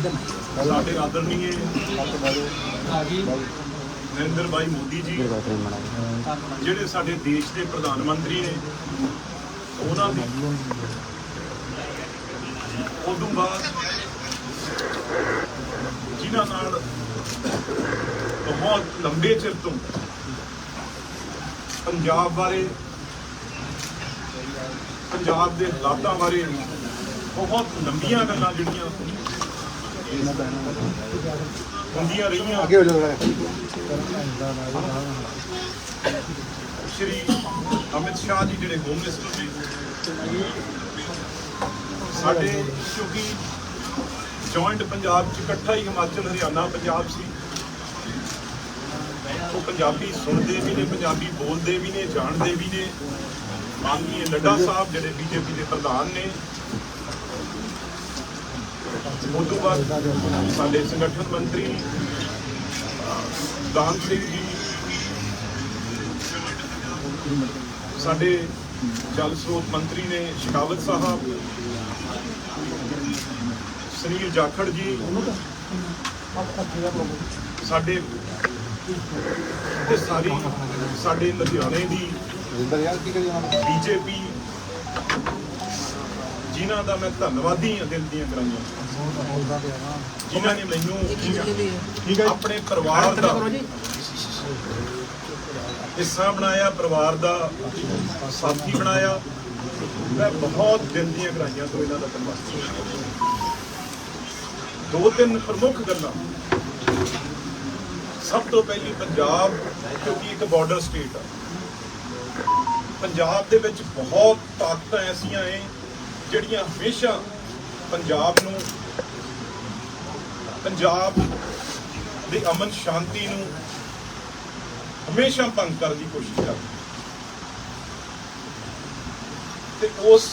ਸਾਡੇ ਆਦਰਨੀਏ ਨਰਿੰਦਰ ਭਾਈ ਮੋਦੀ ਜੀ। ਜਿਹੜੇ ਸਾਡੇ ਦੇਸ਼ ਦੇ ਪ੍ਰਧਾਨ ਮੰਤਰੀ ਨੇ ਉਹਨਾਂ ਦੀ ਉਦੋਂ ਬਾਅਦ ਜਿਨ੍ਹਾਂ ਨਾਲ ਬਹੁਤ ਲੰਬੇ ਚਿਰ ਤੋਂ ਪੰਜਾਬ ਬਾਰੇ ਪੰਜਾਬ ਦੇ ਹਾਲਾਤਾਂ ਬਾਰੇ ਬਹੁਤ ਲੰਬੀਆਂ ਗੱਲਾਂ ਜਿਹੜੀਆਂ ਹੁੰਦੀਆਂ ਰਹੀਆਂ ਅੱਗੇ ਹੋ ਜਾਓ ਸ਼੍ਰੀ ਅਮਿਤ ਸ਼ਾਹ ਜੀ ਜਿਹੜੇ ਹੋਮ ਮਿਨਿਸਟਰ ਨੇ ਸਾਡੇ ਕਿਉਂਕਿ ਜੁਆਇੰਟ ਪੰਜਾਬ ਚ ਇਕੱਠਾ ਹੀ ਹਿਮਾਚਲ ਹਰਿਆਣਾ, ਪੰਜਾਬ ਸੀ। ਉਹ ਪੰਜਾਬੀ ਸੁਣਦੇ ਵੀ ਨੇ, ਪੰਜਾਬੀ ਬੋਲਦੇ ਵੀ ਨੇ, ਜਾਣਦੇ ਵੀ ਨੇ। ਮਾਨਨੀय ਲੱਡਾ ਸਾਹਿਬ ਜਿਹੜੇ ਬੀਜੇਪੀ ਦੇ ਪ੍ਰਧਾਨ ਨੇ ਉਹ ਤੋਂ ਬਾਅਦ ਸਾਡੇ ਸੰਗਠਨ ਮੰਤਰੀ ਦਾਨ ਸਿੰਘ ਜੀ ਸਾਡੇ ਜਲ ਸਰੋਤ ਮੰਤਰੀ ਨੇ ਸ਼ਿਕਾਵਤ ਸਾਹਿਬ ਸੁਨੀਲ ਜਾਖੜ ਜੀ ਸਾਡੇ ਤੇ ਸਾਰੀ ਸਾਡੇ ਲੁਧਿਆਣੇ ਦੀ ਜਿੰਦਰ ਯਾਰ ਕੀ ਕਰੀ ਬੀਜੇਪੀ ਜਿਨ੍ਹਾਂ ਦਾ ਮੈਂ ਧੰਨਵਾਦੀ ਹਾਂ ਦਿਲ ਦੀਆਂ ਕਰਾਂਗਾ ਜਿਨ੍ਹਾਂ ਨੇ ਮੈਨੂੰ ਆਪਣੇ ਪਰਿਵਾਰ ਦਾ ਹਿੱਸਾ ਬਣਾਇਆ ਪਰਿਵਾਰ ਦਾ ਸਾਥੀ ਬਣਾਇਆ। ਮੈਂ ਬਹੁਤ ਦਿਲ ਦੀਆਂ ਗਰਾਈਆਂ ਤੋਂ ਇਹਨਾਂ ਦਾ ਧੰਨਵਾਦੀ ਹਾਂ। ਦੋ ਤਿੰਨ ਪ੍ਰਮੁੱਖ ਗੱਲਾਂ। ਸਭ ਤੋਂ ਪਹਿਲੀ ਪੰਜਾਬ ਕਿਉਂਕਿ ਇੱਕ ਬਾਰਡਰ ਸਟੇਟ ਆ। ਪੰਜਾਬ ਦੇ ਵਿੱਚ ਬਹੁਤ ਤਾਕਤਾਂ ਐਸੀਆਂ ਏ ਜਿਹੜੀਆਂ ਹਮੇਸ਼ਾ ਪੰਜਾਬ ਨੂੰ, ਪੰਜਾਬ ਦੀ ਅਮਨ ਸ਼ਾਂਤੀ ਨੂੰ ਹਮੇਸ਼ਾ ਭੰਗ ਕਰਨ ਦੀ ਕੋਸ਼ਿਸ਼ ਕਰਦੀ ਤੇ ਉਸ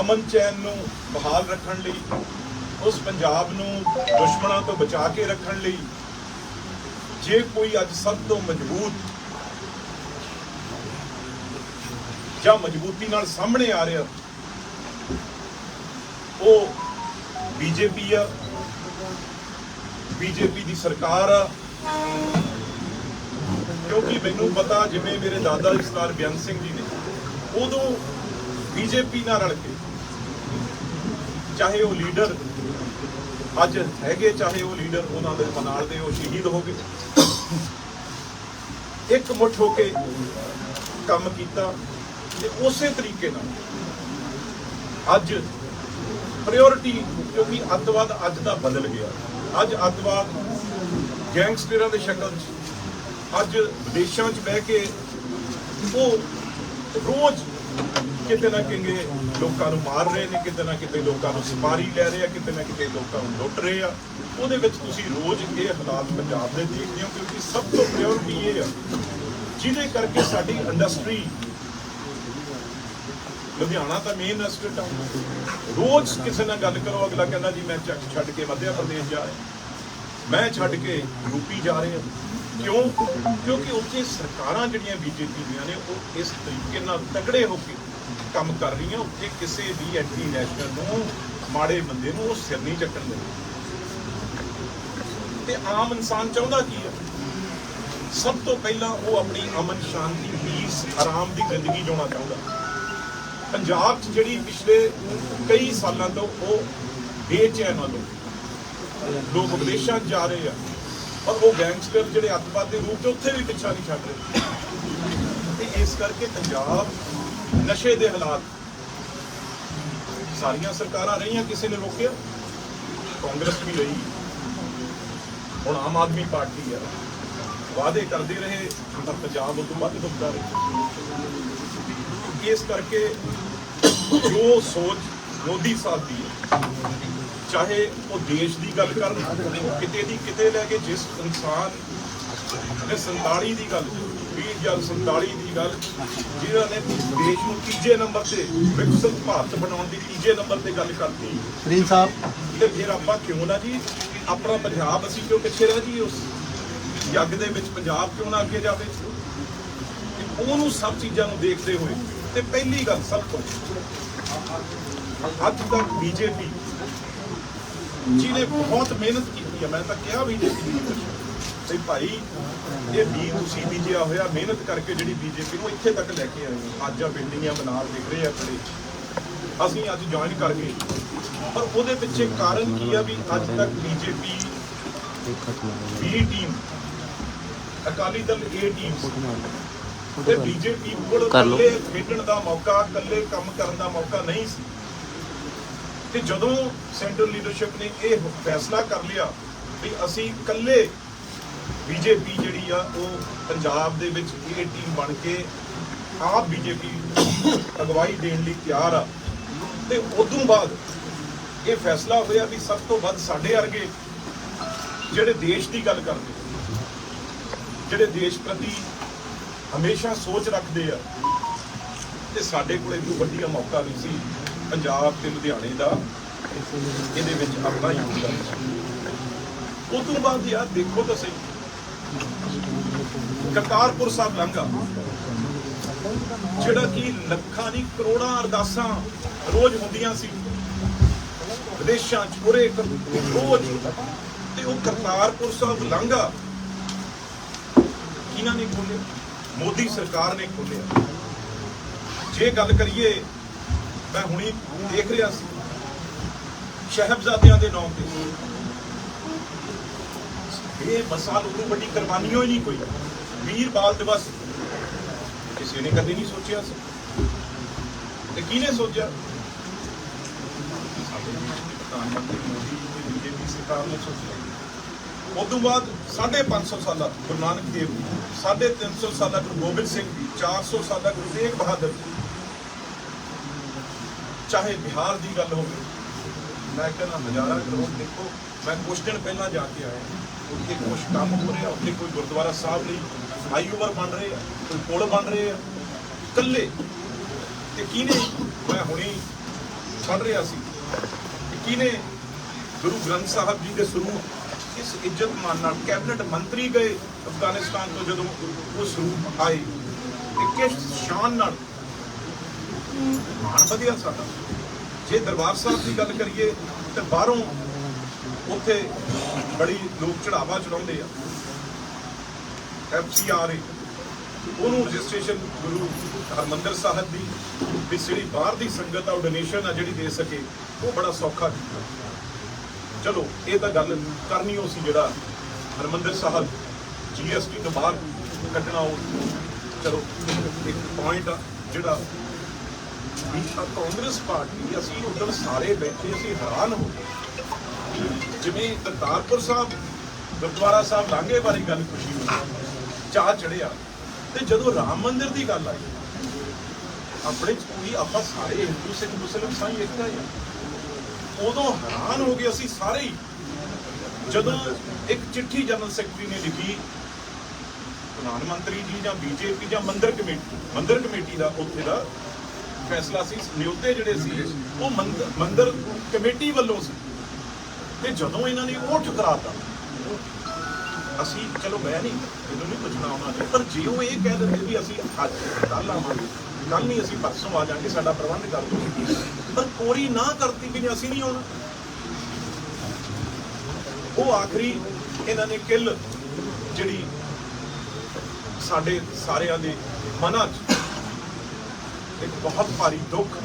ਅਮਨ ਚੈਨ ਨੂੰ ਬਹਾਲ ਰੱਖਣ ਲਈ, ਉਸ ਪੰਜਾਬ ਨੂੰ ਦੁਸ਼ਮਣਾਂ ਤੋਂ ਬਚਾ ਕੇ ਰੱਖਣ ਲਈ ਜੇ ਕੋਈ ਅੱਜ ਸਭ ਤੋਂ ਮਜ਼ਬੂਤ ਜਾਂ ਮਜ਼ਬੂਤੀ ਨਾਲ ਸਾਹਮਣੇ ਆ ਰਿਹਾ ਉਹ ਬੀਜੇਪੀ ਆ ਬੀਜੇਪੀ ਦੀ ਸਰਕਾਰ ਆ। ਕਿਉਂਕਿ ਮੈਨੂੰ ਪਤਾ ਜਿਵੇਂ ਮੇਰੇ ਦਾਦਾ ਜੀ ਸਰਦਾਰ ਬਿਆਨ ਸਿੰਘ ਜੀ ਨੇ, ਉਦੋਂ ਬੀਜੇਪੀ ਨਾਲ ਰਲ ਕੇ ਚਾਹੇ ਉਹ ਲੀਡਰ ਅੱਜ ਹੈਗੇ, ਚਾਹੇ ਉਹ ਲੀਡਰ ਉਹਨਾਂ ਦੇ ਨਾਲ ਦੇ ਉਹ ਸ਼ਹੀਦ ਹੋ ਗਏ। ਇੱਕ ਮੁੱਠ ਹੋ ਕੇ ਕੰਮ ਕੀਤਾ ਤੇ ਉਸੇ ਤਰੀਕੇ ਨਾਲ ਅੱਜ ਪ੍ਰਾਇੋਰਟੀ ਕਿਉਂਕਿ ਅੱਤਵਾਦ ਅੱਜ ਦਾ ਬਦਲ ਗਿਆ। ਅੱਜ ਅੱਤਵਾਦ ਗੈਂਗਸਟਰਾਂ ਦੇ ਸ਼ਕਲ 'ਚ, ਅੱਜ ਵਿਦੇਸ਼ਾਂ 'ਚ ਬਹਿ ਕੇ ਉਹ ਰੋਜ਼ ਕਿਤੇ ਨਾ ਕਿਤੇ ਲੋਕਾਂ ਨੂੰ ਮਾਰ ਰਹੇ ਨੇ, ਕਿਤੇ ਨਾ ਕਿਤੇ ਲੋਕਾਂ ਨੂੰ ਸਿਪਾਰੀ ਲੈ ਰਹੇ ਆ, ਕਿਤੇ ਨਾ ਕਿਤੇ ਲੋਕਾਂ ਨੂੰ ਲੁੱਟ ਰਹੇ ਆ। ਉਹਦੇ ਵਿੱਚ ਤੁਸੀਂ ਰੋਜ਼ ਇਹ ਹਾਲਾਤ ਪੰਜਾਬ ਦੇ ਦੇਖਦੇ ਹੋ ਕਿਉਂਕਿ ਸਭ ਤੋਂ ਪ੍ਰਾਇੋਰਟੀ ਇਹ ਆ, ਜਿਹਦੇ ਕਰਕੇ ਸਾਡੀ ਇੰਡਸਟਰੀ ਲੁਧਿਆਣਾ ਤਾਂ ਮੇਨ ਇੰਡਸਟਰੀ ਆ। ਰੋਜ਼ ਕਿਸੇ ਨਾਲ ਗੱਲ ਕਰੋ, ਅਗਲਾ ਕਹਿੰਦਾ ਜੀ, ਮੈਂ ਚੱਕ ਛੱਡ ਕੇ ਮੱਧਿਆ ਪ੍ਰਦੇਸ਼ ਜਾ ਰਿਹਾ। ਮੈਂ ਛੱਡ ਕੇ ਯੂਪੀ ਜਾ ਰਿਹਾ। ਕਿਉਂ? ਕਿਉਂਕਿ ਉੱਥੇ ਸਰਕਾਰਾਂ ਜਿਹੜੀਆਂ ਬੀਜੇਪੀ ਦੀਆਂ ਨੇ, ਉਹ ਇਸ ਤਰੀਕੇ ਨਾਲ ਤਗੜੇ ਹੋ ਕੇ ਕੰਮ ਕਰ ਰਹੀਆਂ। ਉੱਥੇ ਕਿਸੇ ਵੀ ਐਂਟੀ ਨੈਸ਼ਨਲ ਨੂੰ, ਮਾੜੇ ਬੰਦੇ ਨੂੰ ਉਹ ਸਿਰ ਨਹੀਂ ਚੱਕਣ ਦਿੰਦੇ। ਤੇ ਆਮ ਇਨਸਾਨ ਚਾਹੁੰਦਾ ਕੀ ਹੈ ਸਭ ਤੋਂ ਪਹਿਲਾਂ ਉਹ ਆਪਣੀ ਅਮਨ ਸ਼ਾਂਤੀ ਪੀਸ ਆਰਾਮ ਦੀ ਜ਼ਿੰਦਗੀ ਜਿਉਣਾ ਚਾਹੁੰਦਾ। ਪੰਜਾਬ 'ਚ ਜਿਹੜੀ ਪਿਛਲੇ ਕਈ ਸਾਲਾਂ ਤੋਂ ਉਹ ਬੇਚੈਨ ਆ ਲੋਕ। ਲੋਕ ਵਿਦੇਸ਼ਾਂ 'ਚ ਜਾ ਰਹੇ ਆ। ਔਰ ਉਹ ਗੈਂਗਸਟਰ ਜਿਹੜੇ ਅੱਤਵਾਦ ਦੇ ਰੂਪ 'ਚ ਉੱਥੇ ਵੀ ਪਿੱਛਾ ਨਹੀਂ ਛੱਡ ਰਹੇ। ਤੇ ਇਸ ਕਰਕੇ ਪੰਜਾਬ ਨਸ਼ੇ ਦੇ ਹਾਲਾਤ ਸਾਰੀਆਂ ਸਰਕਾਰਾਂ ਰਹੀਆਂ, ਕਿਸੇ ਨੇ ਰੋਕਿਆ। ਕਾਂਗਰਸ ਵੀ ਰਹੀ। ਹੁਣ ਆਮ ਆਦਮੀ ਪਾਰਟੀ ਆ। ਵਾਅਦੇ ਕਰਦੇ ਰਹੇ ਪਰ ਪੰਜਾਬ ਉਦੋਂ ਵੱਧ ਡੁੱਬਦਾ ਰਿਹਾ। ਇਸ ਕਰਕੇ ਜੋ ਸੋਚ ਮੋਦੀ ਸਾਹਿਬ ਦੀ ਹੈ ਚਾਹੇ ਉਹ ਦੇਸ਼ ਦੀ ਗੱਲ ਕਰਨ ਕਿਤੇ ਦੀ ਕਿਤੇ ਲੈ ਕੇ ਜਿਸ ਇਨਸਾਨ ਨੇ 47 ਦੀ ਗੱਲ 20 ਜਾਂ 47 ਦੀ ਗੱਲ ਜਿਹਨਾਂ ਨੇ ਦੇਸ਼ ਨੂੰ ਤੀਜੇ ਨੰਬਰ ਤੇ ਵਿਕਸਿਤ ਭਾਰਤ ਬਣਾਉਣ ਦੀ ਤੀਜੇ ਨੰਬਰ ਤੇ ਗੱਲ ਕਰਤੀ। ਸਰੀਨ ਸਾਹਿਬ। ਤੇ ਫਿਰ ਆਪਾਂ ਕਿਉਂ ਨਾ ਜੀ ਆਪਣਾ ਪੰਜਾਬ ਅਸੀਂ ਕਿਉਂ ਪਿੱਛੇ ਰਹਿ ਜਾਈਏ ਉਸ ਯੱਗ ਦੇ ਵਿੱਚ ਪੰਜਾਬ ਕਿਉਂ ਨਾ ਅੱਗੇ ਜਾਵੇ? ਉਹਨੂੰ ਸਭ ਚੀਜ਼ਾਂ ਨੂੰ ਦੇਖਦੇ ਹੋਏ ਤੇ ਪਹਿਲੀ ਗੱਲ ਸਭ ਤੋਂ ਅੱਜ ਤੱਕ ਬੀਜੇਪੀ ਜਿਹਨੇ ਬਹੁਤ ਮਿਹਨਤ ਕੀਤੀ ਹੈ। ਮੈਂ ਤਾਂ ਕਿਹਾ ਵੀ ਜੇ ਤੇ ਭਾਈ ਇਹ ਵੀ ਤੁਸੀਂ ਬੀਜਿਆ ਹੋਇਆ ਮਿਹਨਤ ਕਰਕੇ ਜਿਹੜੀ ਬੀਜੇਪੀ ਨੂੰ ਇੱਥੇ ਤੱਕ ਲੈ ਕੇ ਆਏ ਹੋ। ਅੱਜ ਆ ਬਿਲਡਿੰਗਾਂ ਬਨਾਲ ਦਿਖ ਰਹੇ ਆ ਖੜੇ। ਅਸੀਂ ਅੱਜ ਜੁਆਇਨ ਕਰ ਗਏ। ਪਰ ਉਹਦੇ ਪਿੱਛੇ ਕਾਰਨ ਕੀ ਆ ਵੀ ਅੱਜ ਤੱਕ BJP B team Akali Dal A team ਤੇ ਬੀਜੇਪੀ ਕੋਲ ਕਰ। ਇਕੱਲੇ ਖੇਡਣ ਦਾ ਮੌਕਾ ਇਕੱਲੇ ਕੰਮ ਕਰਨ ਦਾ ਮੌਕਾ ਨਹੀਂ ਸੀ ਤੇ ਜਦੋਂ ਸੈਂਟਰਲ ਲੀਡਰਸ਼ਿਪ ਨੇ ਇਹ ਫੈਸਲਾ ਕਰ ਲਿਆ ਵੀ ਅਸੀਂ ਇਕੱਲੇ ਬੀਜੇਪੀ ਜਿਹੜੀ ਆ ਉਹ ਪੰਜਾਬ ਦੇ ਵਿੱਚ ਇਹ ਟੀਮ ਬਣ ਕੇ ਆਪ ਬੀਜੇਪੀ ਅਗਵਾਈ ਦੇਣ ਲਈ ਤਿਆਰ ਆ ਤੇ ਉਦੋਂ ਬਾਅਦ ਇਹ ਫੈਸਲਾ ਹੋਇਆ ਵੀ ਸਭ ਤੋਂ ਵੱਧ ਸਾਡੇ ਵਰਗੇ ਜਿਹੜੇ ਦੇਸ਼ ਦੀ ਗੱਲ ਕਰਦੇ ਜਿਹੜੇ ਦੇਸ਼ ਪ੍ਰਤੀ ਹਮੇਸ਼ਾ ਸੋਚ ਰੱਖਦੇ ਆ। ਤੇ ਸਾਡੇ ਕੋਲ ਇਦੋਂ ਵੱਡੀਆ ਮੌਕਾ ਨਹੀਂ ਸੀ, ਪੰਜਾਬ ਤੇ ਲੁਧਿਆਣੇ ਦਾ। ਇਹਦੇ ਵਿੱਚ ਆਪਣਾ ਯੋਗਦਾਨ ਉਹ ਤੋਂ ਬਾਅਦ ਯਾਰ ਦੇਖੋ ਤਾਂ ਸਹੀ। ਕਰਤਾਰਪੁਰ ਸਾਹਿਬ ਲੰਘਾ ਜਿਹੜਾ ਕਿ ਲੱਖਾਂ ਦੀ ਕਰੋੜਾਂ ਅਰਦਾਸਾਂ ਰੋਜ਼ ਹੁੰਦੀਆਂ ਸੀ। ਵਿਦੇਸ਼ਾਂ ਚ ਪੂਰੇ ਰੋਜ਼। ਤੇ ਉਹ ਕਰਤਾਰਪੁਰ ਸਾਹਿਬ ਲੰਘਾ ਕਿਹਨਾਂ ਨੇ ਖੋਲਿਆ ਮੋਦੀ ਸਰਕਾਰ ਨੇ ਖੋਲਿਆ ਜੇ ਗੱਲ ਕਰੀਏ, ਮੈਂ ਹੁਣੀ ਦੇਖ ਰਿਹਾ ਸੀ, ਸ਼ਹਿਬਜ਼ਾਦਿਆਂ ਦੇ ਨਾਮ ਤੇ। ਇਹ ਮਸਾਲ ਉਦੋਂ ਵੱਡੀ ਕੁਰਬਾਨੀ ਹੋਈ ਨਹੀਂ ਕੋਈ। ਵੀਰ ਬਾਲ ਦਿਵਸ, ਕਿਸੇ ਨੇ ਕਦੇ ਨਹੀਂ ਸੋਚਿਆ ਸੀ। ਤੇ ਕਿਹਨੇ ਸੋਚਿਆ? ਸਾਡੇ ਪ੍ਰਧਾਨ ਮੰਤਰੀ ਮੋਦੀ ਜੀ ਦੀ ਸਰਕਾਰ ਨੇ ਸੋਚਿਆ। ਉਸ ਤੋਂ ਬਾਅਦ 550 ਸਾਲਾ ਗੁਰੂ ਨਾਨਕ ਦੇਵ ਜੀ 350 ਸਾਲਾ ਗੁਰੂ ਗੋਬਿੰਦ ਸਿੰਘ ਜੀ 400 ਸਾਲਾ ਗੁਰੂ ਤੇਗ ਬਹਾਦਰ ਜੀ। ਚਾਹੇ ਬਿਹਾਰ ਦੀ ਗੱਲ ਹੋਵੇ, ਮੈਂ ਕਹਿੰਦਾ ਹਜ਼ਾਰਾਂ ਕਰੋੜ ਦੇਖੋ। ਮੈਂ ਕੁਝ ਦਿਨ ਪਹਿਲਾਂ ਜਾ ਕੇ ਆਇਆ। ਉੱਥੇ ਕੁਝ ਕੰਮ ਹੋ ਰਿਹਾ, ਉੱਥੇ ਕੋਈ ਗੁਰਦੁਆਰਾ ਸਾਹਿਬ ਲਈ ਫਲਾਈਓਵਰ ਬਣ ਰਹੇ ਆ, ਕੋਈ ਪੁਲ ਬਣ ਰਹੇ ਆ। ਇਕੱਲੇ। ਤੇ ਕਿਹਨੇ? ਮੈਂ ਹੁਣੀ ਛੱਡ ਰਿਹਾ ਸੀ। ਕਿਹਨੇ? ਗੁਰੂ ਗ੍ਰੰਥ ਸਾਹਿਬ ਜੀ ਦੇ ਸਰੂਪ ਇਸ ਇੱਜ਼ਤ ਮਾਨ ਨਾਲ ਕੈਬਨਿਟ ਮੰਤਰੀ ਗਏ ਅਫਗਾਨਿਸਤਾਨ ਤੋਂ ਜਦੋਂ ਉਹ ਸਰੂਪ ਆਏ? ਤੇ ਕਿਸ ਸ਼ਾਨ ਨਾਲ? ਮਾਣ ਵਧਿਆ ਸਾਡਾ। ਜੇ ਦਰਬਾਰ ਸਾਹਿਬ ਦੀ ਗੱਲ ਕਰੀਏ, ਤੇ ਬਾਹਰੋਂ ਉੱਥੇ ਬੜੀ ਲੋਕ ਚੜਾਵਾ ਚੜਾਉਂਦੇ ਆ। ਐਫਸੀਆਰ ਉਹਨੂੰ ਰਜਿਸਟ੍ਰੇਸ਼ਨ ਗੁਰੂ ਹਰਮੰਦਰ ਸਾਹਿਬ ਦੀ, ਵੀ ਜਿਹੜੀ ਬਾਹਰ ਦੀ ਸੰਗਤ ਆ, ਉਹ ਡੋਨੇਸ਼ਨ ਆ ਜਿਹੜੀ ਦੇ ਸਕੇ, ਉਹ ਬੜਾ ਸੌਖਾ ਕੀਤਾ। ਚਲੋ, ਇਹ ਤਾਂ ਗੱਲ ਕਰਨੀ ਉਹ ਸੀ ਜਿਹੜਾ ਹਰਮੰਦਰ ਸਾਹਿਬ ਜੀਐਸਟੀ ਤੋਂ ਬਾਹਰ ਕੱਢਣਾ ਉਹ। ਚਲੋ, ਇੱਕ ਪੁਆਇੰਟ ਆ ਜਿਹੜਾ ਵੀ ਕਾਂਗਰਸ ਪਾਰਟੀ, ਅਸੀਂ ਉਦੋਂ ਸਾਰੇ ਬੈਠੇ, ਅਸੀਂ ਹੈਰਾਨ ਹੋ ਗਏ। ਜਿਵੇਂ ਕਰਤਾਰਪੁਰ ਸਾਹਿਬ, ਗੁਰਦੁਆਰਾ ਸਾਹਿਬ, ਲਾਂਘੇ ਬਾਰੇ ਗੱਲ ਖੁਸ਼ੀ ਹੋਈ ਚਾਹ ਚੜਿਆ ਤੇ ਜਦੋਂ ਰਾਮ ਮੰਦਿਰ ਦੀ ਗੱਲ ਆਈ, ਆਪਣੇ ਚ ਕੋਈ ਆਪਾਂ ਸਾਰੇ ਹਿੰਦੂ, ਸਿੱਖ ਮੁਸਲਮਾਨ ਸਾਈ ਇੱਕ ਆ। ਉਦੋਂ ਹੈਰਾਨ ਹੋ ਗਏ ਅਸੀਂ ਸਾਰੇ ਹੀ। ਜਦੋਂ ਇੱਕ ਚਿੱਠੀ ਜਨਰਲ ਸੈਕਟਰੀ ਨੇ ਲਿਖੀ, ਪ੍ਰਧਾਨ ਮੰਤਰੀ ਜੀ ਜਾਂ ਬੀਜੇਪੀ ਜਾਂ ਮੰਦਰ ਕਮੇਟੀ ਮੰਦਰ ਕਮੇਟੀ ਦਾ ਉੱਥੇ ਦਾ ਫੈਸਲਾ ਸੀ ਨਿਯੁਕਤੇ ਜਿਹੜੇ ਸੀ, ਉਹ ਮੰਦਰ ਮੰਦਰ ਕਮੇਟੀ ਵੱਲੋਂ ਸੀ। ਤੇ ਜਦੋਂ ਇਹਨਾਂ ਨੇ ਉਹ ਠੁਕਰਾਤਾ ਅਸੀਂ ਚਲੋ ਮੈਂ ਨਹੀਂ ਇਹਨੂੰ ਨਹੀਂ ਪੁੱਛਣਾ ਉਹਨਾਂ ਨੇ, ਪਰ ਜੇ ਉਹ ਇਹ ਕਹਿ ਦਿੰਦੇ ਵੀ ਅਸੀਂ ਅੱਜ ਕੱਲ ਆਵਾਂਗੇ ਕੱਲ ਨਹੀਂ ਅਸੀਂ ਪਰਸੋਂ ਆ ਜਾਾਂਗੇ ਸਾਡਾ ਪ੍ਰਬੰਧ ਕਰ ਦਿਓ ਪਰ ਕੋਰੀ ਨਾ ਕਰਤੀ ਵੀ ਅਸੀਂ ਨਹੀਂ ਆਉਣਾ ਉਹ ਆਖਰੀ ਇਹਨਾਂ ਨੇ ਕਿੱਲ ਜਿਹੜੀ ਸਾਡੇ ਸਾਰਿਆਂ ਦੇ ਮਨਾਂ 'ਚ ਇੱਕ ਬਹੁਤ ਭਾਰੀ ਦੁੱਖ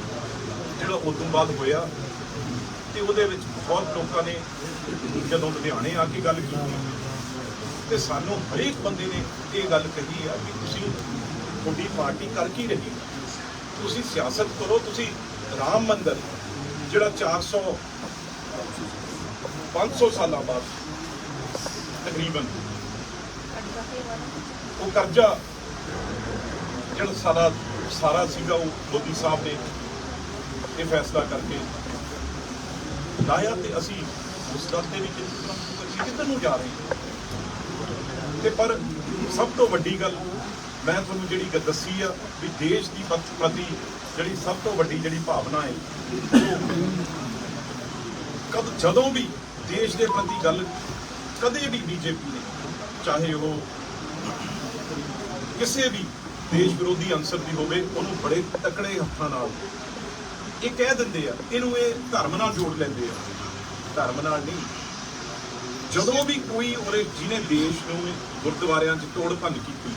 ਜਿਹੜਾ ਉਸ ਤੋਂ ਬਾਅਦ ਹੋਇਆ ਤੇ ਉਹਦੇ ਵਿੱਚ ਬਹੁਤ ਲੋਕਾਂ ਨੇ ਜਦੋਂ ਲੁਧਿਆਣੇ ਆ ਕੇ ਗੱਲ ਕੀਤੀ ਤੇ ਸਾਨੂੰ ਹਰੇਕ ਬੰਦੇ ਨੇ ਇਹ ਗੱਲ ਕਹੀ ਆ ਕਿ ਤੁਸੀਂ ਤੁਹਾਡੀ ਪਾਰਟੀ ਕਰ ਕੀ ਰਹੀ ਹੈ? ਤੁਸੀਂ ਸਿਆਸਤ ਕਰੋ, ਤੁਸੀਂ ਰਾਮ ਮੰਦਰ, ਜਿਹੜਾ 400 500 ਸਾਲਾਂ ਬਾਅਦ ਤਕਰੀਬਨ ਉਹ ਕਰਜ਼ਾ ਜਿਹੜਾ ਸਾਰਾ ਸਾਰਾ ਸੀਗਾ, ਉਹ ਮੋਦੀ ਸਾਹਿਬ ਨੇ ਇਹ ਫੈਸਲਾ ਕਰਕੇ ਲਾਇਆ ਤੇ ਅਸੀਂ ਉਸ ਰਸਤੇ ਤੇ ਵੀ ਅਸੀਂ ਕਿੱਧਰ ਨੂੰ ਜਾ ਰਹੇ ਹਾਂ। ਤੇ ਪਰ ਸਭ ਤੋਂ ਵੱਡੀ ਗੱਲ ਮੈਂ ਤੁਹਾਨੂੰ ਜਿਹੜੀ ਗੱਲ ਦੱਸੀ ਆ ਵੀ ਦੇਸ਼ ਦੀ ਪ੍ਰਤੀ ਜਿਹੜੀ ਸਭ ਤੋਂ ਵੱਡੀ ਜਿਹੜੀ ਭਾਵਨਾ ਹੈ, ਕਦ ਜਦੋਂ ਵੀ ਦੇਸ਼ ਦੇ ਪ੍ਰਤੀ ਗੱਲ ਕਦੇ ਵੀ ਬੀਜੇਪੀ ਨੇ, ਚਾਹੇ ਉਹ ਕਿਸੇ ਵੀ ਦੇਸ਼ ਵਿਰੋਧੀ ਅੰਸਰ ਦੀ ਹੋਵੇ, ਉਹਨੂੰ ਬੜੇ ਤਕੜੇ ਹੱਥਾਂ ਨਾਲ ਇਹ ਕਹਿ ਦਿੰਦੇ ਆ, ਇਹਨੂੰ ਇਹ ਧਰਮ ਨਾਲ ਜੋੜ ਲੈਂਦੇ ਆ। ਧਰਮ ਨਾਲ ਨਹੀਂ। ਜਦੋਂ ਵੀ ਕੋਈ ਉਹਦੇ ਜਿਹਨੇ ਦੇਸ਼ ਨੂੰ ਗੁਰਦੁਆਰਿਆਂ 'ਚ ਤੋੜ ਭੰਨ ਕੀਤੀ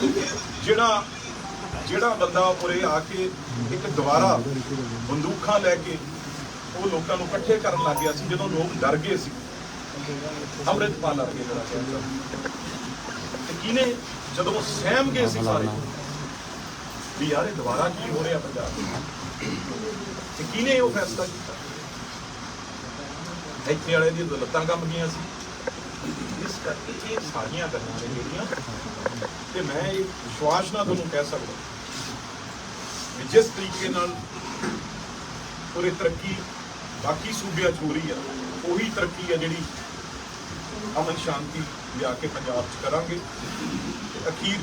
ਜਿਹੜਾ ਜਿਹੜਾ ਬੰਦਾ ਉਰੇ ਆ ਕੇ ਇੱਕ ਦੁਬਾਰਾ ਬੰਦੂਕਾਂ ਲੈ ਕੇ ਉਹ ਲੋਕਾਂ ਨੂੰ ਇਕੱਠੇ ਕਰਨ ਲੱਗ ਗਿਆ ਸੀ, ਜਦੋਂ ਲੋਕ ਡਰ ਗਏ ਸੀ। ਅੰਮ੍ਰਿਤਪਾਲ ਵਰਗੇ ਜਿਹੜਾ ਤੇ ਕਿਨੇ ਜਦੋਂ ਸਹਿਮ ਗਏ ਸੀ ਸਾਰੇ, ਵੀ ਯਾਰ ਇਹ ਦੁਬਾਰਾ ਕੀ ਹੋ ਰਿਹਾ ਪੰਜਾਬ ਤੇ ਕਿਨੇ ਉਹ ਫੈਸਲਾ ਕੀਤਾ? ਇੱਥੇ ਵਾਲੇ ਦੀ ਲੱਤਾਂ ਕੰਮ ਗਈਆਂ ਸੀ। ਇਸ ਕਰਕੇ ਇਹ ਸਾਰੀਆਂ ਗੱਲਾਂ ਨੇ ਜਿਹੜੀਆਂ ਤੇ ਮੈਂ ਇਹ ਵਿਸ਼ਵਾਸ ਨਾਲ ਤੁਹਾਨੂੰ ਕਹਿ ਸਕਦਾ ਵੀ ਜਿਸ ਤਰੀਕੇ ਨਾਲ ਪੂਰੀ ਤਰੱਕੀ ਬਾਕੀ ਸੂਬਿਆਂ 'ਚ ਹੋ ਰਹੀ ਆ, ਉਹੀ ਤਰੱਕੀ ਆ ਜਿਹੜੀ ਅਮਨ ਸ਼ਾਂਤੀ ਲਿਆ ਕੇ ਪੰਜਾਬ 'ਚ ਕਰਾਂਗੇ ਤੇ ਅਖੀਰ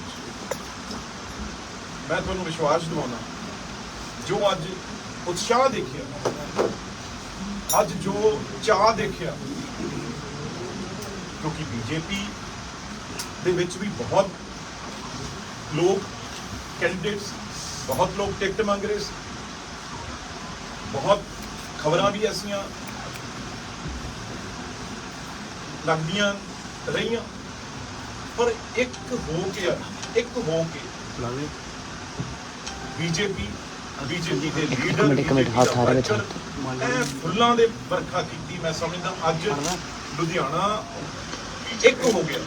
ਮੈਂ ਤੁਹਾਨੂੰ ਵਿਸ਼ਵਾਸ ਦਿਵਾਉਣਾ ਜੋ ਅੱਜ ਉਤਸ਼ਾਹ ਦੇਖਿਆ, ਅੱਜ ਜੋ ਚਾਹ ਦੇਖਿਆ, ਕਿਉਂਕਿ ਬੀਜੇਪੀ ਦੇ ਵਿੱਚ ਵੀ ਬਹੁਤ ਲੋਕ ਕੈਂਡੀਡੇਟਸ ਬਹੁਤ ਲੋਕ ਟਿਕਟ ਮੰਗ ਰਹੇ ਸੀ। ਬਹੁਤ ਖਬਰਾਂ ਵੀ ਐਸੀਆਂ ਲੱਗਦੀਆਂ ਰਹੀਆਂ। ਪਰ ਇੱਕ ਹੋ ਕੇ ਇੱਕ ਹੋ ਕੇ ਬੀਜੇਪੀ ਬੀਜੇਪੀ ਦੇ ਲੀਡਰ ਮਿੰਟ, ਮਿੰਟ, ਹੱਥ ਆ ਰਿਹਾ ਵਿੱਚ ਫੁੱਲਾਂ ਦੇ ਵਰਖਾ ਕੀਤੀ ਮੈਂ ਸਮਝਦਾ। ਅੱਜ ਲੁਧਿਆਣਾ ਇੱਕ ਹੋ ਗਿਆ।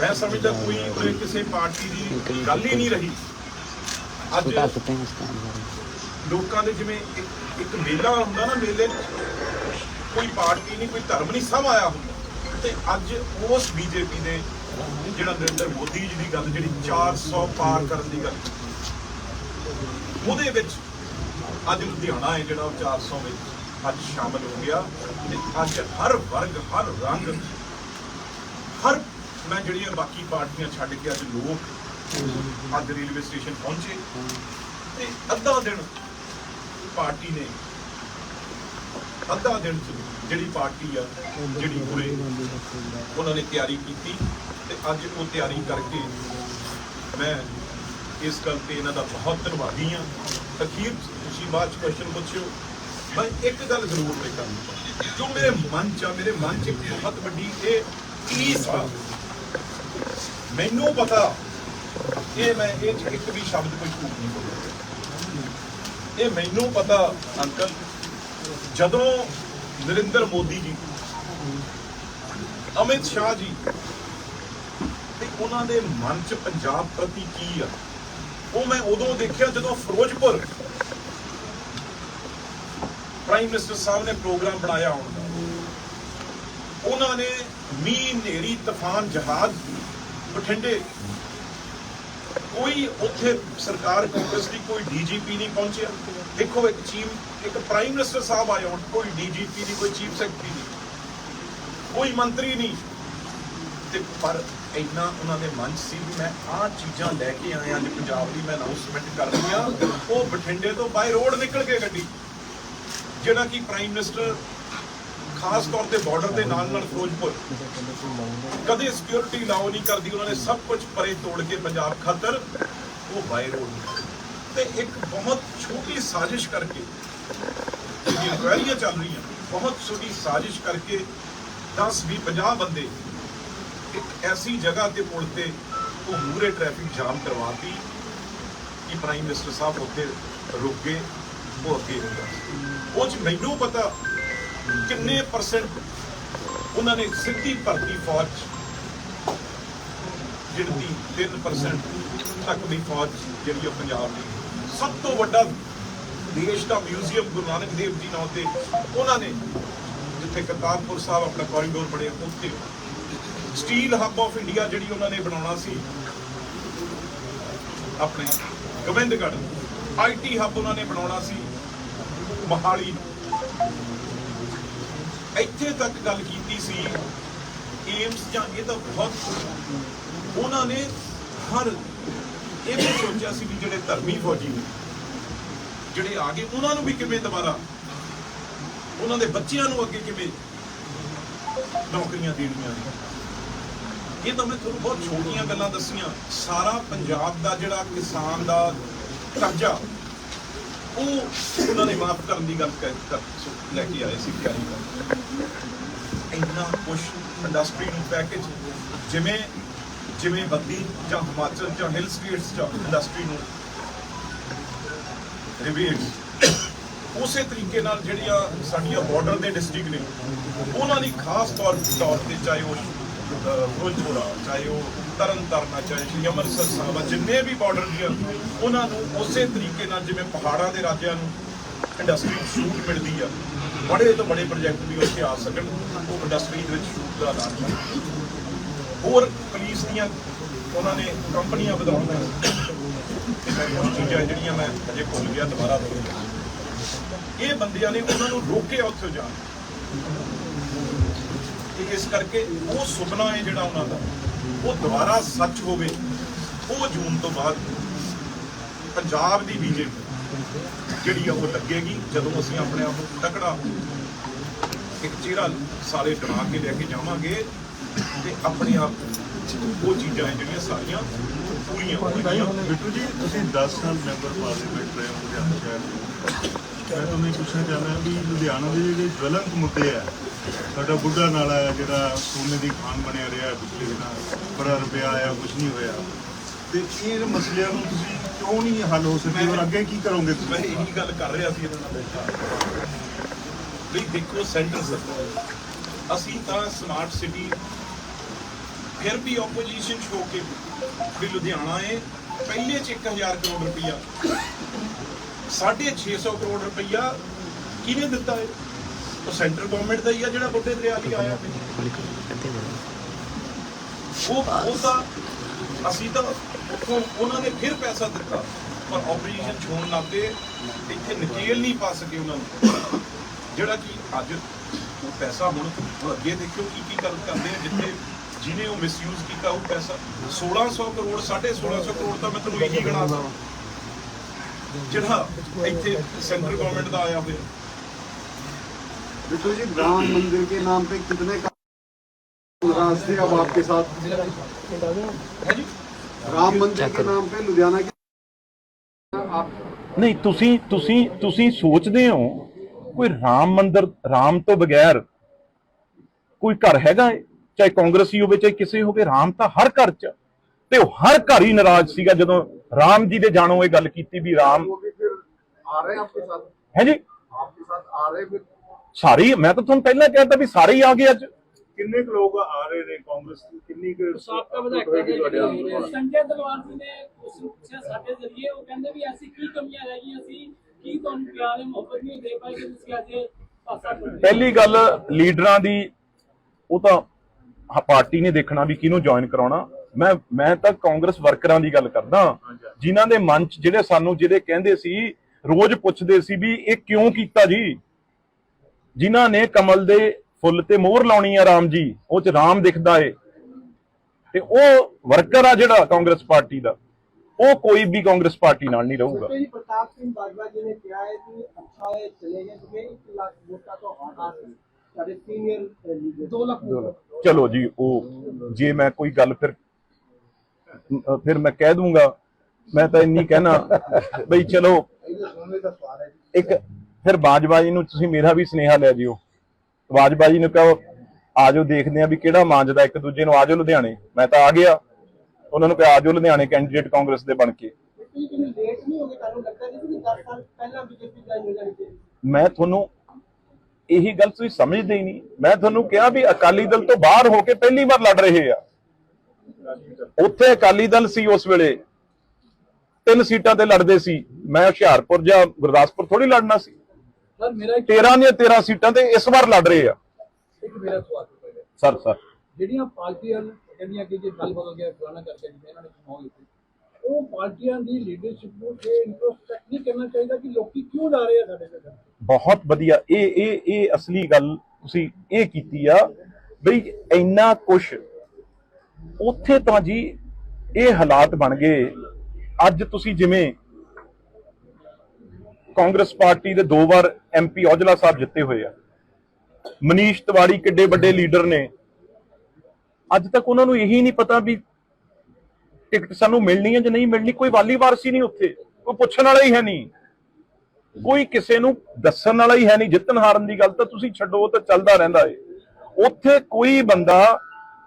ਮੈਂ ਸਮਝਦਾ ਕੋਈ ਉਰੇ ਕਿਸੇ ਪਾਰਟੀ ਦੀ ਗੱਲ ਹੀ ਨਹੀਂ ਰਹੀ। ਅੱਜ ਲੋਕਾਂ ਦੇ ਜਿਵੇਂ ਇੱਕ ਮੇਲਾ ਹੁੰਦਾ ਨਾ ਮੇਲੇ ਕੋਈ ਪਾਰਟੀ ਨਹੀਂ ਕੋਈ ਧਰਮ ਨਹੀਂ ਸਭ ਆਇਆ ਹੁੰਦਾ। ਤੇ ਅੱਜ ਉਸ ਬੀਜੇਪੀ ਦੇ ਜਿਹੜਾ ਨਰਿੰਦਰ ਮੋਦੀ ਜੀ ਦੀ ਗੱਲ ਜਿਹੜੀ 400 ਪਾਰ ਕਰਨ ਦੀ ਗੱਲ। ਉਹਦੇ ਵਿੱਚ ਅੱਜ ਲੁਧਿਆਣਾ ਹੈ ਜਿਹੜਾ 400 ਵਿੱਚ ਅੱਜ ਸ਼ਾਮਲ ਹੋ ਗਿਆ। ਤੇ ਅੱਜ ਹਰ ਵਰਗ ਹਰ ਰੰਗ ਹਰ ਮੈਂ ਜਿਹੜੀਆਂ ਬਾਕੀ ਪਾਰਟੀਆਂ ਛੱਡ ਕੇ ਅੱਜ ਲੋਕ ਅੱਜ ਰੇਲਵੇ ਸਟੇਸ਼ਨ ਪਹੁੰਚੇ, ਤੇ ਅੱਧਾ ਦਿਨ ਪਾਰਟੀ ਨੇ, ਅੱਧਾ ਦਿਨ ਚ ਜਿਹੜੀ ਪਾਰਟੀ ਆ, ਜਿਹੜੀ ਪੂਰੇ ਉਹਨਾਂ ਨੇ ਤਿਆਰੀ ਕੀਤੀ ਤੇ ਅੱਜ ਉਹ ਤਿਆਰੀ ਕਰਕੇ ਮੈਂ ਇਸ ਗੱਲ ਤੇ ਇਹਨਾਂ ਦਾ ਬਹੁਤ ਧੰਨਵਾਦੀ ਆ ਅਖੀਰ ਤੁਸੀਂ ਬਾਅਦ ਚ ਕੁਐਸਚਨ ਪੁੱਛਿਓ। ਮੈਂ ਇੱਕ ਗੱਲ ਜ਼ਰੂਰ ਲਿਖਾਂ ਜੋ ਮੇਰੇ ਮਨ ਚ ਆ, ਮੇਰੇ ਮਨ ਚ ਬਹੁਤ ਵੱਡੀ ਇਹ ਈਸ ਆ। ਮੈਨੂੰ ਪਤਾ ਇਹ ਮੈਂ ਇਹ 'ਚ ਇੱਕ ਵੀ ਸ਼ਬਦ ਕੋਈ ਝੂਠ ਨਹੀਂ ਬੋਲਿਆ। ਇਹ ਮੈਨੂੰ ਪਤਾ ਅੰਕਲ, ਜਦੋਂ ਨਰਿੰਦਰ ਮੋਦੀ ਜੀ, ਅਮਿਤ ਸ਼ਾਹ ਜੀ ਤੇ ਉਹਨਾਂ ਦੇ ਮਨ 'ਚ ਪੰਜਾਬ ਪ੍ਰਤੀ ਕੀ ਆ, ਉਹ ਮੈਂ ਉਦੋਂ ਦੇਖਿਆ ਜਦੋਂ ਫਿਰੋਜ਼ਪੁਰ ਪ੍ਰਾਈਮ ਮਿਨਿਸਟਰ ਸਾਹਿਬ ਨੇ ਪ੍ਰੋਗਰਾਮ ਬਣਾਇਆ ਹੁਣ। ਉਹਨਾਂ ਨੇ ਮੀਂਹ, ਹਨੇਰੀ, ਤੂਫਾਨ, ਜਹਾਜ਼ ਬਠਿੰਡੇ। ਕੋਈ ਉੱਥੇ ਸਰਕਾਰ ਕਾਂਗਰਸ ਦੀ ਕੋਈ ਡੀਜੀਪੀ ਨਹੀਂ ਪਹੁੰਚਿਆ। ਦੇਖੋ ਇੱਕ ਚੀਫ, ਇੱਕ ਪ੍ਰਾਈਮ ਮਿਨਿਸਟਰ ਸਾਹਿਬ ਆਏ ਹੁਣ, ਕੋਈ ਡੀਜੀਪੀ ਨਹੀਂ, ਕੋਈ ਚੀਫ ਸੈਕਟਰੀ ਨਹੀਂ, ਕੋਈ ਮੰਤਰੀ ਨਹੀਂ। ਤੇ ਪਰ ਇੰਨਾ ਉਹਨਾਂ ਦੇ ਮਨ 'ਚ ਸੀ ਵੀ ਮੈਂ ਆਹ ਚੀਜ਼ਾਂ ਲੈ ਕੇ ਆਇਆ, ਅੱਜ ਪੰਜਾਬ ਦੀ ਮੈਂ ਅਨਾਉਂਸਮੈਂਟ ਕਰ ਰਹੀ ਆ ਉਹ ਬਠਿੰਡੇ ਤੋਂ ਬਾਈ ਰੋਡ ਨਿਕਲ ਕੇ ਗੱਡੀ। ਜਿਹੜਾ ਕਿ ਪ੍ਰਾਈਮ ਮਿਨਿਸਟਰ ਖਾਸ ਤੌਰ ਤੇ ਬਾਰਡਰ ਦੇ ਨਾਲ ਨਾਲ ਫਿਰੋਜ਼ਪੁਰ। ਕਦੇ ਸਿਕਿਉਰਿਟੀ ਲਾਓ ਨਹੀਂ ਕਰਦੀ, ਉਹਨਾਂ ਨੇ ਸਭ ਕੁਝ ਪਰੇ ਤੋੜ ਕੇ ਪੰਜਾਬ ਖਾਤਰ ਉਹ ਬਾਈ ਰੋਡ। ਤੇ ਇੱਕ ਬਹੁਤ ਛੋਟੀ ਸਾਜ਼ਿਸ਼ ਕਰਕੇ ਜਿਹੜੀਆਂ ਇਨਕੁਆਇਰੀਆਂ ਚੱਲ ਰਹੀਆਂ, ਬਹੁਤ ਛੋਟੀ ਸਾਜ਼ਿਸ਼ ਕਰਕੇ 10 20 50 ਬੰਦੇ ਇੱਕ ਐਸੀ ਜਗ੍ਹਾ ਤੇ ਪੁਲ ਤੇ ਉਹ ਮੂਰੇ ਟ੍ਰੈਫਿਕ ਜਾਮ ਕਰਵਾਤੀ ਕਿ ਪ੍ਰਾਈਮ ਮਿਨਿਸਟਰ ਸਾਹਿਬ ਉੱਥੇ ਰੁਕ ਗਏ, ਉਹ ਅੱਗੇ ਹੋ ਉਹ ਚ ਮੈਨੂੰ ਪਤਾ ਕਿੰਨੇ ਪਰਸੈਂਟ ਉਹਨਾਂ ਨੇ ਸਿੱਧੀ ਭਰਤੀ ਫੌਜ 'ਚ ਗਿਣਤੀ 3% ਤੱਕ ਦੀ ਫੌਜ ਜਿਹੜੀ ਉਹ ਪੰਜਾਬ ਦੀ। ਸਭ ਤੋਂ ਵੱਡਾ ਦੇਸ਼ ਦਾ ਮਿਊਜ਼ੀਅਮ ਗੁਰੂ ਨਾਨਕ ਦੇਵ ਜੀ ਨਾਂ ਤੇ ਉਹਨਾਂ ਨੇ ਜਿੱਥੇ ਕਰਤਾਰਪੁਰ ਸਾਹਿਬ ਆਪਣਾ ਕੋਰੀਡੋਰ ਬਣਿਆ, ਉੱਥੇ ਸਟੀਲ ਹੱਬ ਆਫ ਇੰਡੀਆ ਜਿਹੜੀ ਉਹਨਾਂ ਨੇ ਬਣਾਉਣਾ ਸੀ, ਆਪਣੇ ਗੋਬਿੰਦਗੜ੍ਹ ਆਈਟੀ ਹੱਬ ਉਹਨਾਂ ਨੇ ਬਣਾਉਣਾ ਸੀ, ਮਹਾਲੀ ਇੱਥੇ ਤੱਕ ਗੱਲ ਕੀਤੀ ਸੀ, ਏਮਸ ਜਾਂ ਇਹ ਤਾਂ ਬਹੁਤ ਉਹਨਾਂ ਨੇ ਹਰ ਇਹ ਵੀ ਸੋਚਿਆ ਸੀ ਵੀ ਜਿਹੜੇ ਧਰਮੀ ਫੌਜੀ ਨੇ, ਜਿਹੜੇ ਆ ਗਏ, ਉਹਨਾਂ ਨੂੰ ਵੀ ਕਿਵੇਂ ਦੁਬਾਰਾ, ਉਹਨਾਂ ਦੇ ਬੱਚਿਆਂ ਨੂੰ ਅੱਗੇ ਕਿਵੇਂ ਨੌਕਰੀਆਂ ਦੇਣੀਆਂ ਨੇ। ਇਹ ਤਾਂ ਮੈਂ ਤੁਹਾਨੂੰ ਬਹੁਤ ਛੋਟੀਆਂ ਗੱਲਾਂ ਦੱਸੀਆਂ। ਸਾਰਾ ਪੰਜਾਬ ਦਾ ਜਿਹੜਾ ਕਿਸਾਨ ਦਾ ਕਰਜ਼ਾ, ਉਹ ਉਹਨਾਂ ਨੇ ਮਾਫ ਕਰਨ ਦੀ ਗੱਲ ਕਹਿ ਲੈ ਕੇ ਆਏ ਸੀ ਕੈਰੀ ਇੰਨਾ ਕੁਛ ਇੰਡਸਟਰੀ ਨੂੰ ਪੈਕੇਜ ਜਿਵੇਂ ਜਿਵੇਂ ਬੱਦੀ ਜਾਂ ਹਿਮਾਚਲ ਜਾਂ ਹਿਲ ਸਟੇਟਸ ਜਾਂ ਇੰਡਸਟਰੀ ਨੂੰ ਰਿਵੇਟਸ ਉਸੇ ਤਰੀਕੇ ਨਾਲ ਜਿਹੜੀਆਂ ਸਾਡੀਆਂ ਬਾਰਡਰ ਦੇ ਡਿਸਟ੍ਰਿਕਟ ਨੇ ਉਹਨਾਂ ਲਈ ਖਾਸ ਤੌਰ ਤੌਰ ਤੇ ਚਾਹੇ ਉਹ ਅਹ, ਚਾਹੇ ਉਹ ਤਰਨ ਤਾਰਨ ਆ ਚਾਹੇ ਸ਼੍ਰੀ ਅੰਮ੍ਰਿਤਸਰ ਸਾਹਿਬ ਆ ਜਿੰਨੇ ਵੀ ਬਾਰਡਰ ਦੀਆਂ ਉਹਨਾਂ ਨੂੰ ਉਸੇ ਤਰੀਕੇ ਨਾਲ ਜਿਵੇਂ ਪਹਾੜਾਂ ਦੇ ਰਾਜਿਆਂ ਨੂੰ ਇੰਡਸਟਰੀ ਸ਼ੂਟ ਮਿਲਦੀ ਆ ਬੜੇ ਤੋਂ ਬੜੇ ਪ੍ਰੋਜੈਕਟ ਵੀ ਉੱਥੇ ਆ ਸਕਣ, ਉਹ ਇੰਡਸਟਰੀ ਦੇ ਵਿੱਚ ਸ਼ੂਟ ਦਾ ਐਲਾਨ ਕੀਤਾ ਹੋਰ ਪੁਲਿਸ ਦੀਆਂ ਉਹਨਾਂ ਨੇ ਕੰਪਨੀਆਂ ਵਧਾਉਣੀਆਂ ਕੁਝ ਚੀਜ਼ਾਂ ਜਿਹੜੀਆਂ ਮੈਂ ਅਜੇ ਭੁੱਲ ਗਿਆ, ਦੁਬਾਰਾ ਦੁਹਰਾਉਂਦਾ ਇਹ ਬੰਦਿਆਂ ਨੇ ਉਹਨਾਂ ਨੂੰ ਰੋਕਿਆ ਉੱਥੇ ਜਾਣ। ਤੇ ਇਸ ਕਰਕੇ ਉਹ ਸੁਪਨਾ ਹੈ ਜਿਹੜਾ ਉਹਨਾਂ ਦਾ, ਉਹ ਦੁਬਾਰਾ ਸੱਚ ਹੋਵੇ, ਉਹ ਜੂਨ ਤੋਂ ਬਾਅਦ ਪੰਜਾਬ ਦੀ ਬੀਜੇਪੀ ਜਿਹੜੀ ਆ ਉਹ ਲੱਗੇਗੀ ਜਦੋਂ ਅਸੀਂ ਆਪਣੇ ਆਪ ਨੂੰ ਤਕੜਾ ਇੱਕ ਚਿਹਰਾ ਸਾਰੇ ਬਣਾ ਕੇ ਲੈ ਕੇ ਜਾਵਾਂਗੇ ਤੇ ਆਪਣੇ ਆਪ ਉਹ ਚੀਜ਼ਾਂ ਜਿਹੜੀਆਂ ਸਾਰੀਆਂ ਪੂਰੀਆਂ ਹੋਣਗੀਆਂ। ਬਿੱਟੂ ਜੀ ਤੁਸੀਂ 10 ਸਾਲ ਮੈਂਬਰ ਪਾਰਲੀਮੈਂਟ ਰਹੇ ਹੋ ਲੁਧਿਆਣਾ ਸ਼ਹਿਰ ਦੇ। ਮੈਂ ਤੁਹਾਨੂੰ ਪੁੱਛਣਾ ਚਾਹੁੰਦਾ ਵੀ ਲੁਧਿਆਣਾ ਦੇ ਜਿਹੜੇ ਜਵਲੰਤ ਮੁੱਦੇ ਆ ਸਾਡਾ ਬੁੱਢਾ ਨਾਲਾ ਹੈ ਜਿਹੜਾ ਸੋਨੇ ਦੀ ਖਾਨ ਬਣਿਆ ਰਿਹਾ ਪਿਛਲੇ ਦਿਨਾਂ ਬੜਾ ਰੁਪਿਆ ਆਇਆ ਕੁਝ ਨਹੀਂ ਹੋਇਆ। ਤੇ ਇਹ ਮਸਲਿਆਂ ਨੂੰ ਤੁਸੀਂ ਕਿਉਂ ਨਹੀਂ ਹੱਲ ਹੋ ਸਕੇ? ਔਰ ਅੱਗੇ ਕੀ ਕਰੋਗੇ ਮੈਂ ਤੁਸੀਂ ਇਹੀ ਗੱਲ ਕਰ ਰਿਹਾ ਸੀ ਇਹਨਾਂ ਨਾਲ। ਬੈਠਾ ਵੀ ਦੇਖੋ ਸੈਂਟਰ ਸਰਕਾਰ ਅਸੀਂ ਤਾਂ ਸਮਾਰਟ ਸਿਟੀ ਫਿਰ ਵੀ ਆਪੋਜੀਸ਼ਨ ਸ਼ੋ ਕੇ ਵੀ ਲੁਧਿਆਣਾ ਹੈ ਪਹਿਲੇ ਚ 1000 ਕਰੋੜ ਰੁਪਇਆ 650 ਕਰੋੜ ਰੁਪਈਆ ਕਿਹਨੇ ਦਿੱਤਾ ਹੈ ਉਹ ਸੈਂਟਰ ਗਵਰਨਮੈਂਟ ਦਾ ਹੀ ਆ ਜਿਹੜਾ ਬੁੱਢੇ ਦਰਿਆ ਲਈ ਆਇਆ ਉਹ ਉਹ ਤਾਂ ਅਸੀਂ ਤਾਂ ਉੱਥੋਂ ਉਹਨਾਂ ਨੇ ਫਿਰ ਪੈਸਾ ਦਿੱਤਾ ਪਰ ਆਪਰੇਸ਼ਨ ਛੋਣ ਲੱਗੇ ਇੱਥੇ ਨਕੇਲ ਨਹੀਂ ਪਾ ਸਕੇ ਉਹਨਾਂ ਨੂੰ ਜਿਹੜਾ ਕਿ ਅੱਜ ਉਹ ਪੈਸਾ ਹੁਣ ਹੁਣ ਅੱਗੇ ਦੇਖਿਓ ਕੀ ਕੀ ਕਰ ਕਰਦੇ ਆ ਜਿੱਥੇ ਜਿਹਨੇ ਉਹ ਮਿਸਯੂਜ਼ ਕੀਤਾ ਉਹ ਪੈਸਾ 1600 ਕਰੋੜ 1650 ਕਰੋੜ ਤਾਂ ਮੈਂ ਤੁਹਾਨੂੰ ਇਹੀ ਗਿਣਾ ਸਕਦਾ ਜਿਹੜਾ ਇੱਥੇ ਸੈਂਟਰ ਗਵਰਨਮੈਂਟ ਦਾ ਆਇਆ ਹੋਇਆ बिट्टू जी राम मंदिर के नाम पे कितने का नाराज थे अब आपके साथ ਹੈ ਜੀ राम मंदिर के नाम पे लुधियाना के आप ਨਹੀਂ ਤੁਸੀਂ ਤੁਸੀਂ ਤੁਸੀਂ ਸੋਚਦੇ ਹੋ ਕੋਈ ਰਾਮ ਮੰਦਿਰ ਰਾਮ ਤੋਂ ਬਗੈਰ ਕੋਈ ਘਰ ਹੈਗਾ ਹੈ? ਚਾਹੇ ਕਾਂਗਰਸੀ ਹੋਵੇ ਚਾਹੇ ਕਿਸੇ ਹੋਵੇ ਰਾਮ ਤਾਂ ਹਰ ਘਰ 'ਚ ਤੇ ਉਹ ਹਰ ਘਰ ਹੀ ਨਾਰਾਜ਼ ਸੀਗਾ ਜਦੋਂ ਰਾਮ ਜੀ ਦੇ ਜਾਣੋ ਇਹ ਗੱਲ ਕੀਤੀ ਵੀ ਰਾਮ वो भी फिर आ रहे हैं आपके साथ ਹੈ ਜੀ आपके साथ आ रहे हैं फिर ਸਾਰੇ ਹੀ- ਮੈਂ ਤਾਂ ਤੁਹਾਨੂੰ ਪਹਿਲਾਂ ਕਹਿਤਾ ਵੀ ਸਾਰੇ ਹੀ ਆ ਗਏ ਅੱਜ ਕਿੰਨੇ ਕੁ ਲੋਕ ਆ ਰਹੇ ਨੇ ਕਾਂਗਰਸ ਦੀ? ਕਿੰਨੀ ਕੁ ਸਾਬਕਾ ਵਿਧਾਇਕ ਹੋਏਗੀ ਤੁਹਾਡੇ ਸੰਜੇ ਦਲਵਾਰ ਜੀ ਨੇ ਉਸ ਨੂੰ ਪੁੱਛਿਆ ਸਾਡੇ ਜ਼ਰੀਏ ਉਹ ਕਹਿੰਦੇ ਵੀ ਐਸੀ ਕੀ ਕਮੀਆਂ ਰਹਿ ਗਈਆਂ ਸੀ ਕੀ ਤੁਹਾਨੂੰ ਪਿਆਰ ਤੇ ਮੁਹੱਬਤ ਨਹੀਂ ਦੇ ਪਾਏ ਕਿ ਤੁਸੀਂ ਅੱਜ ਪਾਸਾ ਪਹਿਲੀ ਗੱਲ ਲੀਡਰਾਂ ਦੀ ਉਹ ਤਾਂ ਹ- ਪਾਰਟੀ ਨੇ ਦੇਖਣਾ ਵੀ ਕਿਹਨੂੰ ਜੁਆਇਨ ਕਰਾਉਣਾ। ਮੈਂ ਮੈਂ ਤਾਂ ਕਾਂਗਰਸ ਵਰਕਰਾਂ ਦੀ ਗੱਲ ਕਰਦਾ। ਜਿਨ੍ਹਾਂ ਦੇ ਮਨ 'ਚ ਜਿਹੜੇ ਸਾਨੂੰ ਜਿਹੜੇ ਕਹਿੰਦੇ ਸੀ ਰੋਜ਼ ਪੁੱਛਦੇ ਸੀ ਵੀ ਇਹ ਕਿਉਂ ਕੀਤਾ ਜੀ? ਜਿਨ੍ਹਾਂ ਨੇ ਕਮਲ ਦੇ ਫੁੱਲ ਤੇ ਮੋਹਰ ਲਾਉਣੀ ਆ ਰਾਮ ਜੀ ਉਹ ਚ ਰਾਮ ਦਿਖਦਾ ਏ। ਤੇ ਉਹ ਵਰਕਰ ਆ ਜਿਹੜਾ ਕਾਂਗਰਸ ਪਾਰਟੀ ਦਾ ਉਹ ਕੋਈ ਵੀ ਕਾਂਗਰਸ ਪਾਰਟੀ ਨਾਲ ਨਹੀਂ ਰਹੂਗਾ। ਚਲੋ ਜੀ ਉਹ ਜੇ ਮੈਂ ਕੋਈ ਗੱਲ ਫਿਰ ਫਿਰ ਮੈਂ ਕਹਿ ਦੂੰਗਾ ਮੈਂ ਤਾਂ ਇੰਨੀ ਕਹਿਣਾ ਬਈ ਚਲੋ ਇੱਕ ਫਿਰ ਬਾਜਵਾ ਜੀ ਨੂੰ ਤੁਸੀਂ ਮੇਰਾ ਵੀ ਸਨੇਹਾ ਲੈ ਜਿਓ। ਆਵਾਜ਼ਬਾਜੀ ਨੂੰ ਕਹੋ ਆਜੋ ਦੇਖਦੇ ਆ ਵੀ ਕਿਹੜਾ ਮਾਂਜਦਾ ਇੱਕ ਦੂਜੇ ਨੂੰ ਆਜੋ ਲੁਧਿਆਣੇ। ਮੈਂ ਤਾਂ ਆ ਗਿਆ। ਉਹਨਾਂ ਨੂੰ ਕਿਹਾ ਆਜੋ ਲੁਧਿਆਣੇ ਕੈਂਡੀਡੇਟ ਕਾਂਗਰਸ ਦੇ ਬਣ ਕੇ। ਮੈਂ ਤੁਹਾਨੂੰ ਇਹੀ ਗੱਲ ਤੁਸੀਂ ਸਮਝਦੇ ਹੀ ਨਹੀਂ। ਮੈਂ ਤੁਹਾਨੂੰ ਕਿਹਾ ਵੀ ਅਕਾਲੀ ਦਲ ਤੋਂ ਬਾਹਰ ਹੋ ਕੇ ਪਹਿਲੀ ਵਾਰ ਲੜ ਰਹੇ ਆ। ਉੱਥੇ ਅਕਾਲੀ ਦਲ ਸੀ ਉਸ ਵੇਲੇ। ਤਿੰਨ ਸੀਟਾਂ ਤੇ ਲੜਦੇ ਸੀ। ਮੈਂ ਹੁਸ਼ਿਆਰਪੁਰ ਜਾਂ ਗੁਰਦਾਸਪੁਰ ਥੋੜੀ ਲੜਨਾ ਸੀ। ਸਰ ਮੇਰਾ ਇੱਕ 13 ਦੀਆਂ 13 ਸੀਟਾਂ ਤੇ ਇਸ ਵਾਰ ਲੜ ਰਹੇ ਆ। ਇੱਕ ਮੇਰਾ ਸਵਾਲ ਹੈ ਸਰ ਸਰ। ਜਿਹੜੀਆਂ ਪਾਰਟੀਆਂ ਕਹਿੰਦੀਆਂ ਕਿ ਜੇ ਗੱਲ ਬਦਲ ਗਿਆ ਫਲਾਣਾ ਕਰਕੇ ਜਿਵੇਂ ਇਹਨਾਂ ਨੇ ਚੁਣਾਵ ਦਿੱਤੇ ਉਹ ਪਾਰਟੀਆਂ ਦੀ ਲੀਡਰਸ਼ਿਪ ਨੂੰ ਇਹ ਇੰਟਰੋਸਪੈਕਟ ਨਹੀਂ ਕਰਨਾ ਚਾਹੀਦਾ ਕਿ ਲੋਕੀ ਕਿਉਂ ਜਾ ਰਹੇ ਆ ਸਾਡੇ ਤੇ ਬਹੁਤ ਵਧੀਆ। ਇਹ ਇਹ ਇਹ ਅਸਲੀ ਗੱਲ ਤੁਸੀਂ ਇਹ ਕੀਤੀ ਆ ਬਈ ਇੰਨਾ ਕੁਛ ਉੱਥੇ ਤਾਂ ਜੀ ਇਹ ਹਾਲਾਤ ਬਣ ਗਏ। ਅੱਜ ਤੁਸੀਂ ਜਿਵੇਂ ਕਾਂਗਰਸ ਪਾਰਟੀ ਦੇ ਦੋ ਵਾਰ ਐਮਪੀ ਔਜਲਾ ਸਾਹਿਬ ਜਿੱਤੇ ਹੋਏ ਆ। ਮਨੀਸ਼ ਤਿਵਾੜੀ ਕਿੱਡੇ ਵੱਡੇ ਲੀਡਰ ਨੇ। ਅੱਜ ਤੱਕ ਉਹਨਾਂ ਨੂੰ ਇਹੀ ਨਹੀਂ ਪਤਾ ਵੀ ਟਿਕਟ ਸਾਨੂੰ ਮਿਲਣੀ ਹੈ ਜਾਂ ਨਹੀਂ ਮਿਲਣੀ। ਕੋਈ ਵਾਲੀ ਵਾਰਸੀ ਨਹੀਂ ਉੱਥੇ। ਕੋਈ ਪੁੱਛਣ ਵਾਲਾ ਹੀ ਹੈ ਨਹੀਂ। ਕੋਈ ਕਿਸੇ ਨੂੰ ਦੱਸਣ ਵਾਲਾ ਹੀ ਹੈ ਨਹੀਂ। ਜਿੱਤਣ ਹਾਰਨ ਦੀ ਗੱਲ ਤਾਂ ਤੁਸੀਂ ਛੱਡੋ ਤਾਂ ਚੱਲਦਾ ਰਹਿੰਦਾ ਏ। ਉੱਥੇ ਕੋਈ ਬੰਦਾ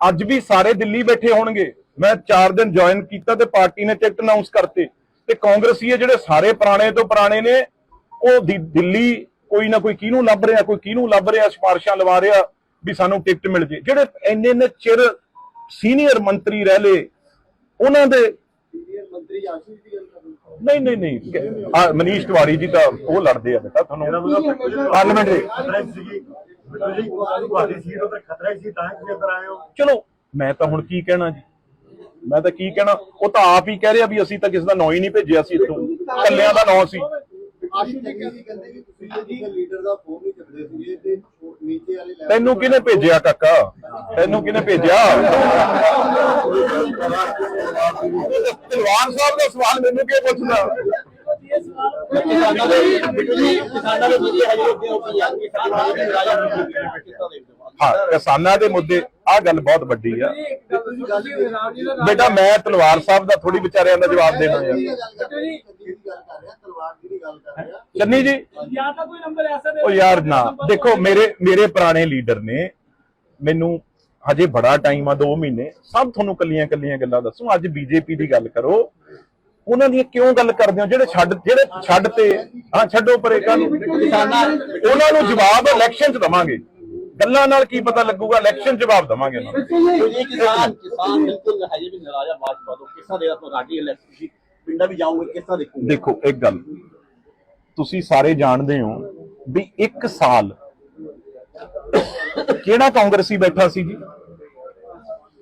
ਅੱਜ ਵੀ ਸਾਰੇ ਦਿੱਲੀ ਬੈਠੇ ਹੋਣਗੇ। ਮੈਂ 4 ਦਿਨ ਜੁਆਇਨ ਕੀਤਾ ਤੇ ਪਾਰਟੀ ਨੇ ਟਿਕਟ ਅਨਾਉਂਸ ਕਰਤੇ। ਤੇ ਕਾਂਗਰਸੀ ਇਹ ਜਿਹੜੇ ਸਾਰੇ ਪੁਰਾਣੇ ਤੋਂ ਪੁਰਾਣੇ ਨੇ। ਉਹ ਦਿ- ਦਿੱਲੀ ਕੋਈ ਨਾ ਕੋਈ ਕਿਹਨੂੰ ਲੱਭ ਰਿਹਾ ਕੋਈ ਕਿਹਨੂੰ ਲੱਭ ਰਿਹਾ ਸਿਫਾਰਿਸ਼ਾਂ ਲਵਾ ਰਿਹਾ ਵੀ ਸਾਨੂੰ ਟਿਕਟ ਮਿਲ ਜੇ। ਜਿਹੜੇ ਇੰਨੇ ਇੰਨੇ ਚਿਰ ਸੀਨੀਅਰ ਮੰਤਰੀ ਰਹਿ ਲਏ ਉਹਨਾਂ ਦੇ ਮੰਤਰੀ ਆਸ਼ੀਸ਼ ਦੀ ਗੱਲ ਕਰ ਰਹੇ ਹੋ ਨਹੀਂ ਨਹੀਂ ਨਹੀਂ ਆ ਮਨੀਸ਼ ਤਿਵਾੜੀ ਜੀ ਤਾਂ ਉਹ ਲੜਦੇ ਆ ਬੇਟਾ ਤੁਹਾਨੂੰ। ਪਾਰਲੀਮੈਂਟਰੀ ਤੁਹਾਡੀ ਸੀਟ ਉੱਤੇ ਖਤਰਾ ਹੀ ਸੀ ਤਾਂ ਕਿ ਅੰਦਰ ਆਏ ਹੋ। ਚਲੋ ਮੈਂ ਤਾਂ ਹੁਣ ਕੀ ਕਹਿਣਾ ਜੀ? ਮੈਂ ਤਾਂ ਕੀ ਕਹਿਣਾ ਉਹ ਤਾਂ ਆਪ ਹੀ ਕਹਿ ਰਿਹਾ ਵੀ ਅਸੀਂ ਤਾਂ ਕਿਸੇ ਦਾ ਨਾਂ ਹੀ ਨਹੀਂ ਭੇਜਿਆ ਸੀ ਇੱਥੋਂ। ਕੱਲਿਆਂ ਦਾ ਨਾਂ ਸੀ। ਆਸ਼ੀਸ਼ ਜੱਗੀ ਜੀ ਕਹਿੰਦੇ ਕਿ ਤੁਸੀਂ ਜੇ ਲੀਡਰ ਦਾ ਫੋਨ ਨਹੀਂ ਚੱਕਦੇ ਸੀਗੇ ਤੇ ਨੀਚੇ ਵਾਲੇ ਲੈਵਲ ਤੈਨੂੰ ਕਿਹਨੇ ਭੇਜਿਆ ਕਾਕਾ ਤੈਨੂੰ ਕਿਹਨੇ ਭੇਜਿਆ ਤਲਵਾਰ ਸਾਹਿਬ ਦਾ ਸਵਾਲ ਮੈਨੂੰ ਕਿਉਂ ਪੁੱਛਦਾ ਕਿਸਾਨਾਂ ਦੇ ਕਿਸਾਨਾਂ ਦੇ ਮੁੱਦੇ ਹਜੇ ਉੱਤੇ ਉੱਤੇ ਆ ਕਿਸਾਨਾਂ ਦੇ ਰਾਜਾ ਕਿੱਦਾਂ ਦੇਖਦੇ ਕਿਸਾਨਾਂ ਦੇ ਮੁੱਦੇ, ਆਹ ਗੱਲ ਬਹੁਤ ਵੱਡੀ ਆ। ਬੇਟਾ, ਮੈਂ ਤਲਵਾਰ ਸਾਹਿਬ ਦਾ ਥੋੜੀ ਵਿਚਾਰਿਆਂ ਦਾ ਜਵਾਬ ਦੇਣਾ ਆ। ਚੰਨੀ ਜੀ? ਉਹ ਯਾਰ ਨਾ, ਦੇਖੋ, ਮੇਰੇ ਮੇਰੇ ਪੁਰਾਣੇ ਲੀਡਰ ਨੇ, ਮੈਨੂੰ ਹਜੇ ਬੜਾ ਟਾਈਮ ਆ 2 ਮਹੀਨੇ, ਸਭ ਤੁਹਾਨੂੰ ਕੱਲੀਆਂ ਕੱਲੀਆਂ ਗੱਲਾਂ ਦੱਸੂ। ਅੱਜ ਬੀਜੇਪੀ ਦੀ ਗੱਲ ਕਰੋ। ਉਹਨਾਂ ਦੀ ਕਿਉਂ ਗੱਲ ਕਰਦੇ ਹੋ? ਜਿਹੜੇ ਛੱਡ ਜਿਹੜੇ ਛੱਡ ਤੇ, ਹਾਂ, ਛੱਡੋ ਪਰੇ ਕੱਲ ਕਿਸਾਨਾਂ ਉਹਨਾਂ ਨੂੰ ਜਵਾਬ ਇਲੈਕਸ਼ਨ 'ਚ ਦਵਾਂਗੇ। ਗੱਲਾਂ ਨਾਲ ਕੀ ਪਤਾ ਲੱਗੂਗਾ? ਇਲੈਕਸ਼ਨ ਜਵਾਬ ਦਵਾਂਗੇ ਉਹਨਾਂ ਨੂੰ। ਜੀ ਕਿਸਾਨ ਕਿਸਾਨ ਬਿਲਕੁਲ ਹਜੇ ਵੀ ਨਾਰਾਜ਼ ਆ ਭਾਜਪਾ ਤੋਂ ਦੇ ਤੁਹਾਡੀ ਇਲੈਕਸ਼ਨ ਪਿੰਡਾਂ ਵੀ ਜਾਓਗੇ ਕਿਸਾਨ ਦੇਖੋਗੇ? ਦੇਖੋ ਇੱਕ ਗੱਲ। ਤੁਸੀਂ ਸਾਰੇ ਜਾਣਦੇ ਹੋ ਵੀ 1 ਸਾਲ ਕਿਹੜਾ ਕਾਂਗਰਸੀ ਬੈਠਾ ਸੀ ਜੀ?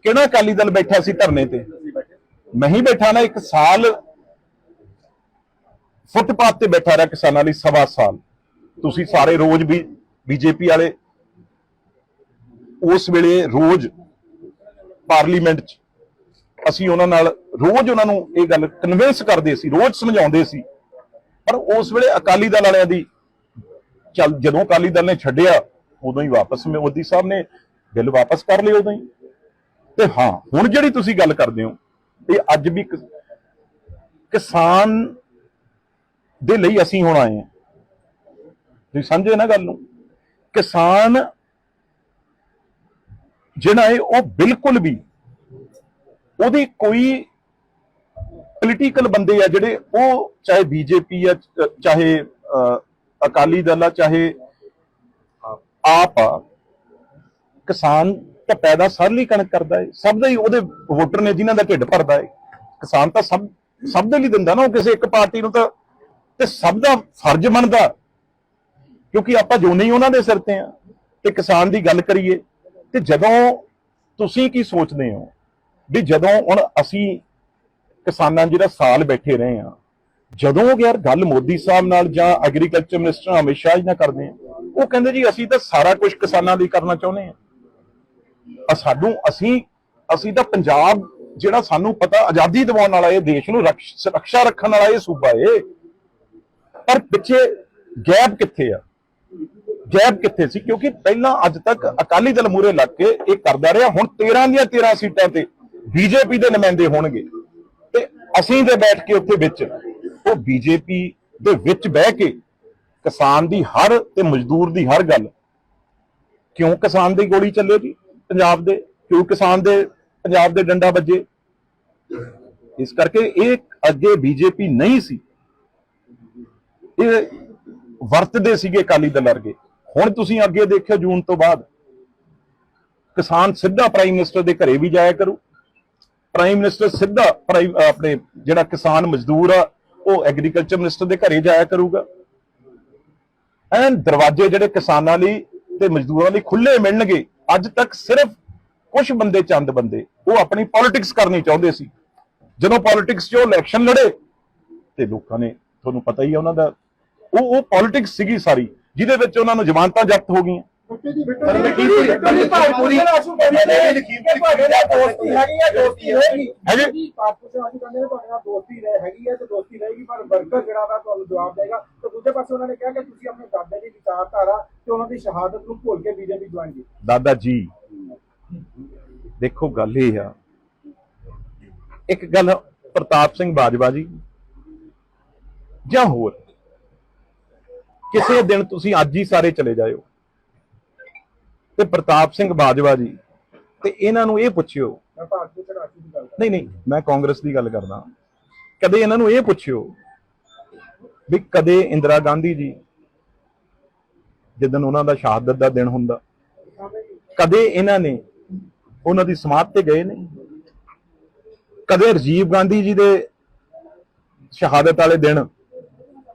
ਕਿਹੜਾ ਅਕਾਲੀ ਦਲ ਬੈਠਾ ਸੀ ਧਰਨੇ ਤੇ? ਮੈਂ ਹੀ ਬੈਠਾ ਨਾ ਇੱਕ ਸਾਲ ਫੁੱਟਪਾਥ ਤੇ ਬੈਠਾ ਰਿਹਾ ਕਿਸਾਨਾਂ ਲਈ ਸਵਾ ਸਾਲ। ਤੁਸੀਂ ਸਾਰੇ ਰੋਜ਼ ਵੀ ਬੀਜੇਪੀ ਵਾਲੇ ਉਸ ਵੇਲੇ ਰੋਜ਼ ਪਾਰਲੀਮੈਂਟ 'ਚ ਅਸੀਂ ਉਹਨਾਂ ਨਾਲ ਰੋਜ਼ ਉਹਨਾਂ ਨੂੰ ਇਹ ਗੱਲ ਕਨਵਿੰਸ ਕਰਦੇ ਸੀ, ਰੋਜ਼ ਸਮਝਾਉਂਦੇ ਸੀ। ਪਰ ਉਸ ਵੇਲੇ ਅਕਾਲੀ ਦਲ ਵਾਲਿਆਂ ਦੀ ਚੱਲ ਜਦੋਂ ਅਕਾਲੀ ਦਲ ਨੇ ਛੱਡਿਆ, ਉਦੋਂ ਹੀ ਵਾਪਸ ਮੋਦੀ ਸਾਹਿਬ ਨੇ ਬਿੱਲ ਵਾਪਸ ਕਰ ਲਏ ਉਦੋਂ ਹੀ। ਤੇ ਹਾਂ, ਹੁਣ ਜਿਹੜੀ ਤੁਸੀਂ ਗੱਲ ਕਰਦੇ ਹੋ, ਇਹ ਅੱਜ ਵੀ ਕਿਸਾਨ ਦੇ ਲਈ ਅਸੀਂ ਹੁਣ ਆਏ ਹਾਂ। ਤੁਸੀਂ ਸਮਝੇ ਨਾ ਗੱਲ ਨੂੰ? ਕਿਸਾਨ ਜਿਹੜਾ ਹੈ ਉਹ ਬਿਲਕੁਲ ਵੀ ਉਹਦੀ ਕੋਈ ਪੋਲੀਟੀਕਲ ਬੰਦੇ ਆ ਜਿਹੜੇ ਉਹ ਚਾਹੇ ਬੀਜੇਪੀ ਆ, ਚਾਹੇ ਅਕਾਲੀ ਦਲ ਆ, ਚਾਹੇ ਆਪ ਆ, ਕਿਸਾਨ ਤਾਂ ਪੈਦਾ ਸਰਲੀ ਕਣਕ ਕਰਦਾ ਹੈ। ਸਭ ਦਾ ਹੀ ਉਹਦੇ ਵੋਟਰ ਨੇ ਜਿਨ੍ਹਾਂ ਦਾ ਢਿੱਡ ਭਰਦਾ ਹੈ। ਕਿਸਾਨ ਤਾਂ ਸਭ ਸਭ ਦੇ ਲਈ ਦਿੰਦਾ ਨਾ ਉਹ ਕਿਸੇ ਇੱਕ ਪਾਰਟੀ ਨੂੰ ਤਾਂ, ਤੇ ਸਭ ਦਾ ਫਰਜ਼ ਬਣਦਾ ਕਿਉਂਕਿ ਆਪਾਂ ਜੋ ਨਹੀਂ ਉਹਨਾਂ ਦੇ ਸਿਰ ਤੇ ਆ, ਤੇ ਕਿਸਾਨ ਦੀ ਗੱਲ ਕਰੀਏ ਤੇ ਜਦੋਂ ਤੁਸੀਂ ਕੀ ਸੋਚਦੇ ਹੋ? ਵੀ ਜਦੋਂ ਹੁਣ ਅਸੀਂ ਕਿਸਾਨਾਂ ਜਿਹੜਾ ਸਾਲ ਬੈਠੇ ਰਹੇ ਆ ਜਦੋਂ ਯਾਰ ਗੱਲ ਮੋਦੀ ਸਾਹਿਬ ਨਾਲ ਜਾਂ ਐਗਰੀਕਲਚਰ ਮਿਨਿਸਟਰ ਅਮਿਤ ਸ਼ਾਹ ਜੀ ਨਾਲ ਕਰਦੇ ਆ, ਉਹ ਕਹਿੰਦੇ ਜੀ ਅਸੀਂ ਤਾਂ ਸਾਰਾ ਕੁਝ ਕਿਸਾਨਾਂ ਲਈ ਕਰਨਾ ਚਾਹੁੰਦੇ ਆ ਆ ਸਾਨੂੰ ਅਸੀਂ ਅਸੀਂ ਤਾਂ ਪੰਜਾਬ ਜਿਹੜਾ ਸਾਨੂੰ ਪਤਾ ਆਜ਼ਾਦੀ ਦਿਵਾਉਣ ਵਾਲਾ ਇਹ ਦੇਸ਼ ਨੂੰ ਰਕਸ਼- ਸੁਰੱਖਿਆ ਰੱਖਣ ਵਾਲਾ ਇਹ ਸੂਬਾ ਏ। ਪਰ ਪਿੱਛੇ ਗੈਪ ਕਿੱਥੇ ਆ? ਗੈਪ ਕਿੱਥੇ ਸੀ? ਕਿਉਂਕਿ ਪਹਿਲਾਂ ਅੱਜ ਤੱਕ ਅਕਾਲੀ ਦਲ ਮੂਰੇ ਲੱਗ ਕੇ ਇਹ ਕਰਦਾ ਰਿਹਾ। ਹੁਣ 13 ਦੀਆਂ 13 ਸੀਟਾਂ ਤੇ ਬੀਜੇਪੀ ਦੇ ਨੁਮਾਇੰਦੇ ਹੋਣਗੇ। ਤੇ ਅਸੀਂ ਤੇ ਬੈਠ ਕੇ ਉੱਥੇ ਵਿੱਚ, ਉਹ ਬੀਜੇਪੀ ਦੇ ਵਿੱਚ ਬਹਿ ਕੇ ਕਿਸਾਨ ਦੀ ਹਰ ਤੇ ਮਜ਼ਦੂਰ ਦੀ ਹਰ ਗੱਲ ਕਿਉਂ ਕਿਸਾਨ ਦੀ ਗੋਲੀ ਚੱਲੇ ਜੀ ਪੰਜਾਬ ਦੇ? ਕਿਉਂ ਕਿਸਾਨ ਦੇ ਪੰਜਾਬ ਦੇ ਡੰਡਾ ਵੱਜੇ? ਇਸ ਕਰਕੇ ਇਹ ਅੱਗੇ ਬੀਜੇਪੀ ਨਹੀਂ ਸੀ। ਇਹ ਵਰਤਦੇ ਸੀਗੇ ਅਕਾਲੀ ਦਲ ਵਰਗੇ। ਹੁਣ ਤੁਸੀਂ ਅੱਗੇ ਦੇਖਿਓ ਜੂਨ ਤੋਂ ਬਾਅਦ, ਕਿਸਾਨ ਸਿੱਧਾ ਪ੍ਰਾਈਮ ਮਿਨਿਸਟਰ ਦੇ ਘਰੇ ਵੀ ਜਾਇਆ ਕਰੂ। ਪ੍ਰਾਈਮ ਮਿਨਿਸਟਰ ਸਿੱਧਾ ਪ੍ਰਾਈਮ ਆਪਣੇ ਜਿਹੜਾ ਕਿਸਾਨ ਮਜ਼ਦੂਰ ਆ, ਉਹ ਐਗਰੀਕਲਚਰ ਮਿਨਿਸਟਰ ਦੇ ਘਰੇ ਜਾਇਆ ਕਰੂਗਾ। ਐਨ ਦਰਵਾਜ਼ੇ ਜਿਹੜੇ ਕਿਸਾਨਾਂ ਲਈ ਤੇ ਮਜ਼ਦੂਰਾਂ ਲਈ ਖੁੱਲੇ ਮਿਲਣਗੇ। ਅੱਜ ਤੱਕ ਸਿਰਫ ਕੁਝ ਬੰਦੇ ਚੰਦ ਬੰਦੇ, ਉਹ ਆਪਣੀ ਪੋਲਿਟਿਕਸ ਕਰਨੀ ਚਾਹੁੰਦੇ ਸੀ। ਜਦੋਂ ਪੋਲਿਟਿਕਸ 'ਚ ਉਹ ਇਲੈਕਸ਼ਨ ਲੜੇ, ਤੇ ਲੋਕਾਂ ਨੇ, ਤੁਹਾਨੂੰ ਪਤਾ ਹੀ ਹੈ ਉਹਨਾਂ ਦਾ, ਉਹ ਉਹ ਪੋਲਿਟਿਕਸ ਸੀਗੀ ਸਾਰੀ। ਜਿਹਦੇ ਵਿੱਚ ਉਹਨਾਂ ਨੂੰ ਜ਼ਮਾਨਤਾਂ ਜ਼ਬਤ ਹੋ ਗਈਆਂ। ਦਾਦਾ ਜੀ ਦੇਖੋ ਗੱਲ ਇਹ ਆ। ਇੱਕ ਗੱਲ ਪ੍ਰਤਾਪ ਸਿੰਘ ਬਾਜਵਾ ਜੀ ਜਾਂ ਹੋਰ। ਕਿਸੇ ਦਿਨ ਤੁਸੀਂ ਅੱਜ ਹੀ ਸਾਰੇ ਚਲੇ ਜਾਇਓ। ਤੇ ਪ੍ਰਤਾਪ ਸਿੰਘ ਬਾਜਵਾ ਜੀ ਤੇ ਇਹਨਾਂ ਨੂੰ ਇਹ ਪੁੱਛਿਓ। ਨਹੀਂ ਨਹੀਂ ਮੈਂ ਕਾਂਗਰਸ ਦੀ ਗੱਲ ਕਰਦਾ। ਕਦੇ ਇਹਨਾਂ ਨੂੰ ਇਹ ਪੁੱਛਿਓ ਵੀ ਕਦੇ ਇੰਦਰਾ ਗਾਂਧੀ ਜੀ ਜਦੋਂ ਉਹਨਾਂ ਦਾ ਸ਼ਹਾਦਤ ਦਾ ਦਿਨ ਹੁੰਦਾ ਕਦੇ ਇਹਨਾਂ ਨੇ ਉਹਨਾਂ ਦੀ ਸਮਾਧ ਤੇ ਗਏ ਨੇ ਕਦੇ ਰਾਜੀਵ ਗਾਂਧੀ ਜੀ ਦੇ ਸ਼ਹਾਦਤ ਵਾਲੇ ਦਿਨ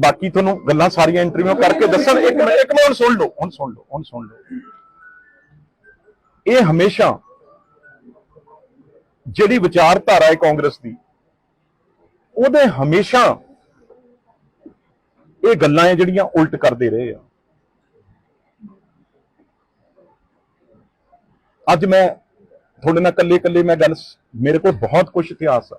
ਬਾਕੀ ਤੁਹਾਨੂੰ ਗੱਲਾਂ ਸਾਰੀਆਂ ਇੰਟਰਵਿਊ ਕਰਕੇ ਦੱਸਣ, ਇੱਕ ਮਿੰਟ ਇੱਕ ਮਿੰਟ ਸੁਣ ਲਓ, ਹੁਣ ਸੁਣ ਲਓ, ਹੁਣ ਸੁਣ ਲਓ। ਇਹ ਹਮੇਸ਼ਾ ਜਿਹੜੀ ਵਿਚਾਰਧਾਰਾ ਹੈ ਕਾਂਗਰਸ ਦੀ, ਉਹਦੇ ਹਮੇਸ਼ਾ ਇਹ ਗੱਲਾਂ ਹੈ ਜਿਹੜੀਆਂ ਉਲਟ ਕਰਦੇ ਰਹੇ ਆ। ਅੱਜ ਮੈਂ, ਤੁਹਾਡੇ ਨਾਲ ਇਕੱਲੇ ਇਕੱਲੇ ਮੈਂ ਗੱਲ ਮੇਰੇ ਕੋਲ ਬਹੁਤ ਕੁਝ ਇਤਿਹਾਸ ਆ।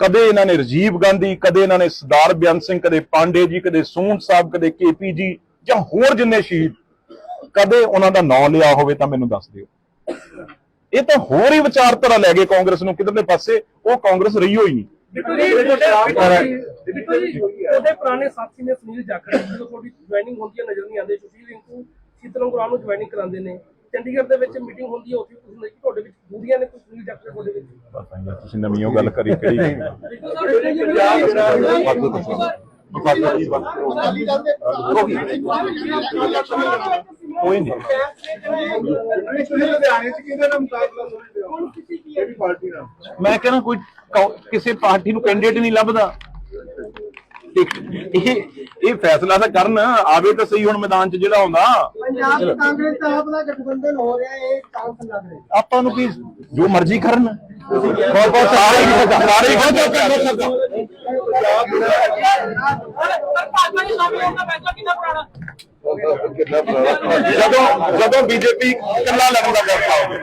ਕਦੇ ਇਹਨਾਂ ਨੇ ਰਾਜੀਵ ਗਾਂਧੀ ਕਦੇ ਇਹਨਾਂ ਨੇ ਸਰਦਾਰ ਬਿਆਨ ਸਿੰਘ ਕਦੇ ਪਾਂਡੇ ਜੀ ਕਦੇ ਸੂੰਦ ਸਾਹਿਬ ਕਦੇ ਕੇਪੀ ਜੀ ਜਾਂ ਹੋਰ ਜਿੰਨੇ ਸ਼ਹੀਦ ਕਦੇ ਉਹਨਾਂ ਦਾ ਨਾਮ ਲਿਆ ਹੋਵੇ ਤਾਂ ਮੈਨੂੰ ਦੱਸ ਦਿਓ। ਇਹ ਤਾਂ ਹੋਰ ਹੀ ਵਿਚਾਰਧਾਰਾ ਲੈ ਗਏ ਕਾਂਗਰਸ ਨੂੰ ਕਿਧਰਲੇ ਪਾਸੇ ਉਹ ਕਾਂਗਰਸ ਰਹੀ ਹੋਈ ਨਹੀਂ। ਉਹਦੇ ਪੁਰਾਣੇ ਸਾਥੀ ਨੇ ਸੁਨੀਲ ਜਾਖੜ ਜਦੋਂ ਤੁਹਾਡੀ ਜੁਆਇਨਿੰਗ ਹੁੰਦੀ ਹੈ ਨਜ਼ਰ ਨਹੀਂ ਆਉਂਦੇ ਸੁਸ਼ੀਲ ਰਿੰਕੂ ਸੀਤਰੰਗ ਗੁਰਾਂ ਨੂੰ ਜੁਆਇਨਿੰਗ ਕਰਾਉਂਦੇ ਨੇ। ਚੰਡੀਗੜ੍ਹ ਦੇ ਵਿੱਚ ਮੀਟਿੰਗ ਹੁੰਦੀ ਹੈ ਉੱਥੇ ਤੁਸੀਂ ਨਹੀਂ ਤੁਹਾਡੇ ਵਿੱਚ ਦੂਰੀਆਂ ਨੇ ਕੋਈ ਸੁਨੀਲ ਜਾਖੜ ਤੁਹਾਡੇ ਵਿੱਚ ਪਤਾ ਨਹੀਂ ਤੁਸੀਂ ਨਵੀਂ ਉਹ ਗੱਲ ਕਰੀ ਕਿਹੜੀ ਕੋਈ ਨਹੀਂ ਲੁਧਿਆਣੇ ਚ ਕਿਹਦੇ ਨਾਲ ਮੁਕਾਬਲਾ ਸਮਝਦੇ ਹੋ ਕਿਹੜੀ ਪਾਰਟੀ ਨਾਲ ਮੈਂ ਕਹਿੰਦਾ ਕੋਈ ਕਿਸੇ ਪਾਰਟੀ ਨੂੰ ਕੈਂਡੀਡੇਟ ਨਹੀਂ ਲੱਭਦਾ ਇਹ ਇਹ ਫੈਸਲਾ ਤਾਂ ਕਰਨ ਆਵੇ ਤਾਂ ਸਹੀ ਹੁਣ ਮੈਦਾਨ 'ਚ ਜਿਹੜਾ ਆਉਂਦਾ। ਪੰਜਾਬ ਕਾਂਗਰਸ ਦਾ ਆਪਣਾ ਗਠਬੰਧਨ ਹੋ ਰਿਹਾ ਹੈ ਇਹ ਚਾਂਸ ਲੱਗ ਰਿਹਾ ਆਪਾਂ ਨੂੰ ਕੀ ਜੋ ਮਰਜ਼ੀ ਕਰਨ। ਬਹੁਤ ਬਹੁਤ ਸਾਰੇ ਸਾਰੇ ਜਦੋਂ ਜਦੋਂ ਬੀਜੇਪੀ ਇਕੱਲਾ ਲੜਨ ਦਾ ਫੈਸਲਾ ਹੋਵੇ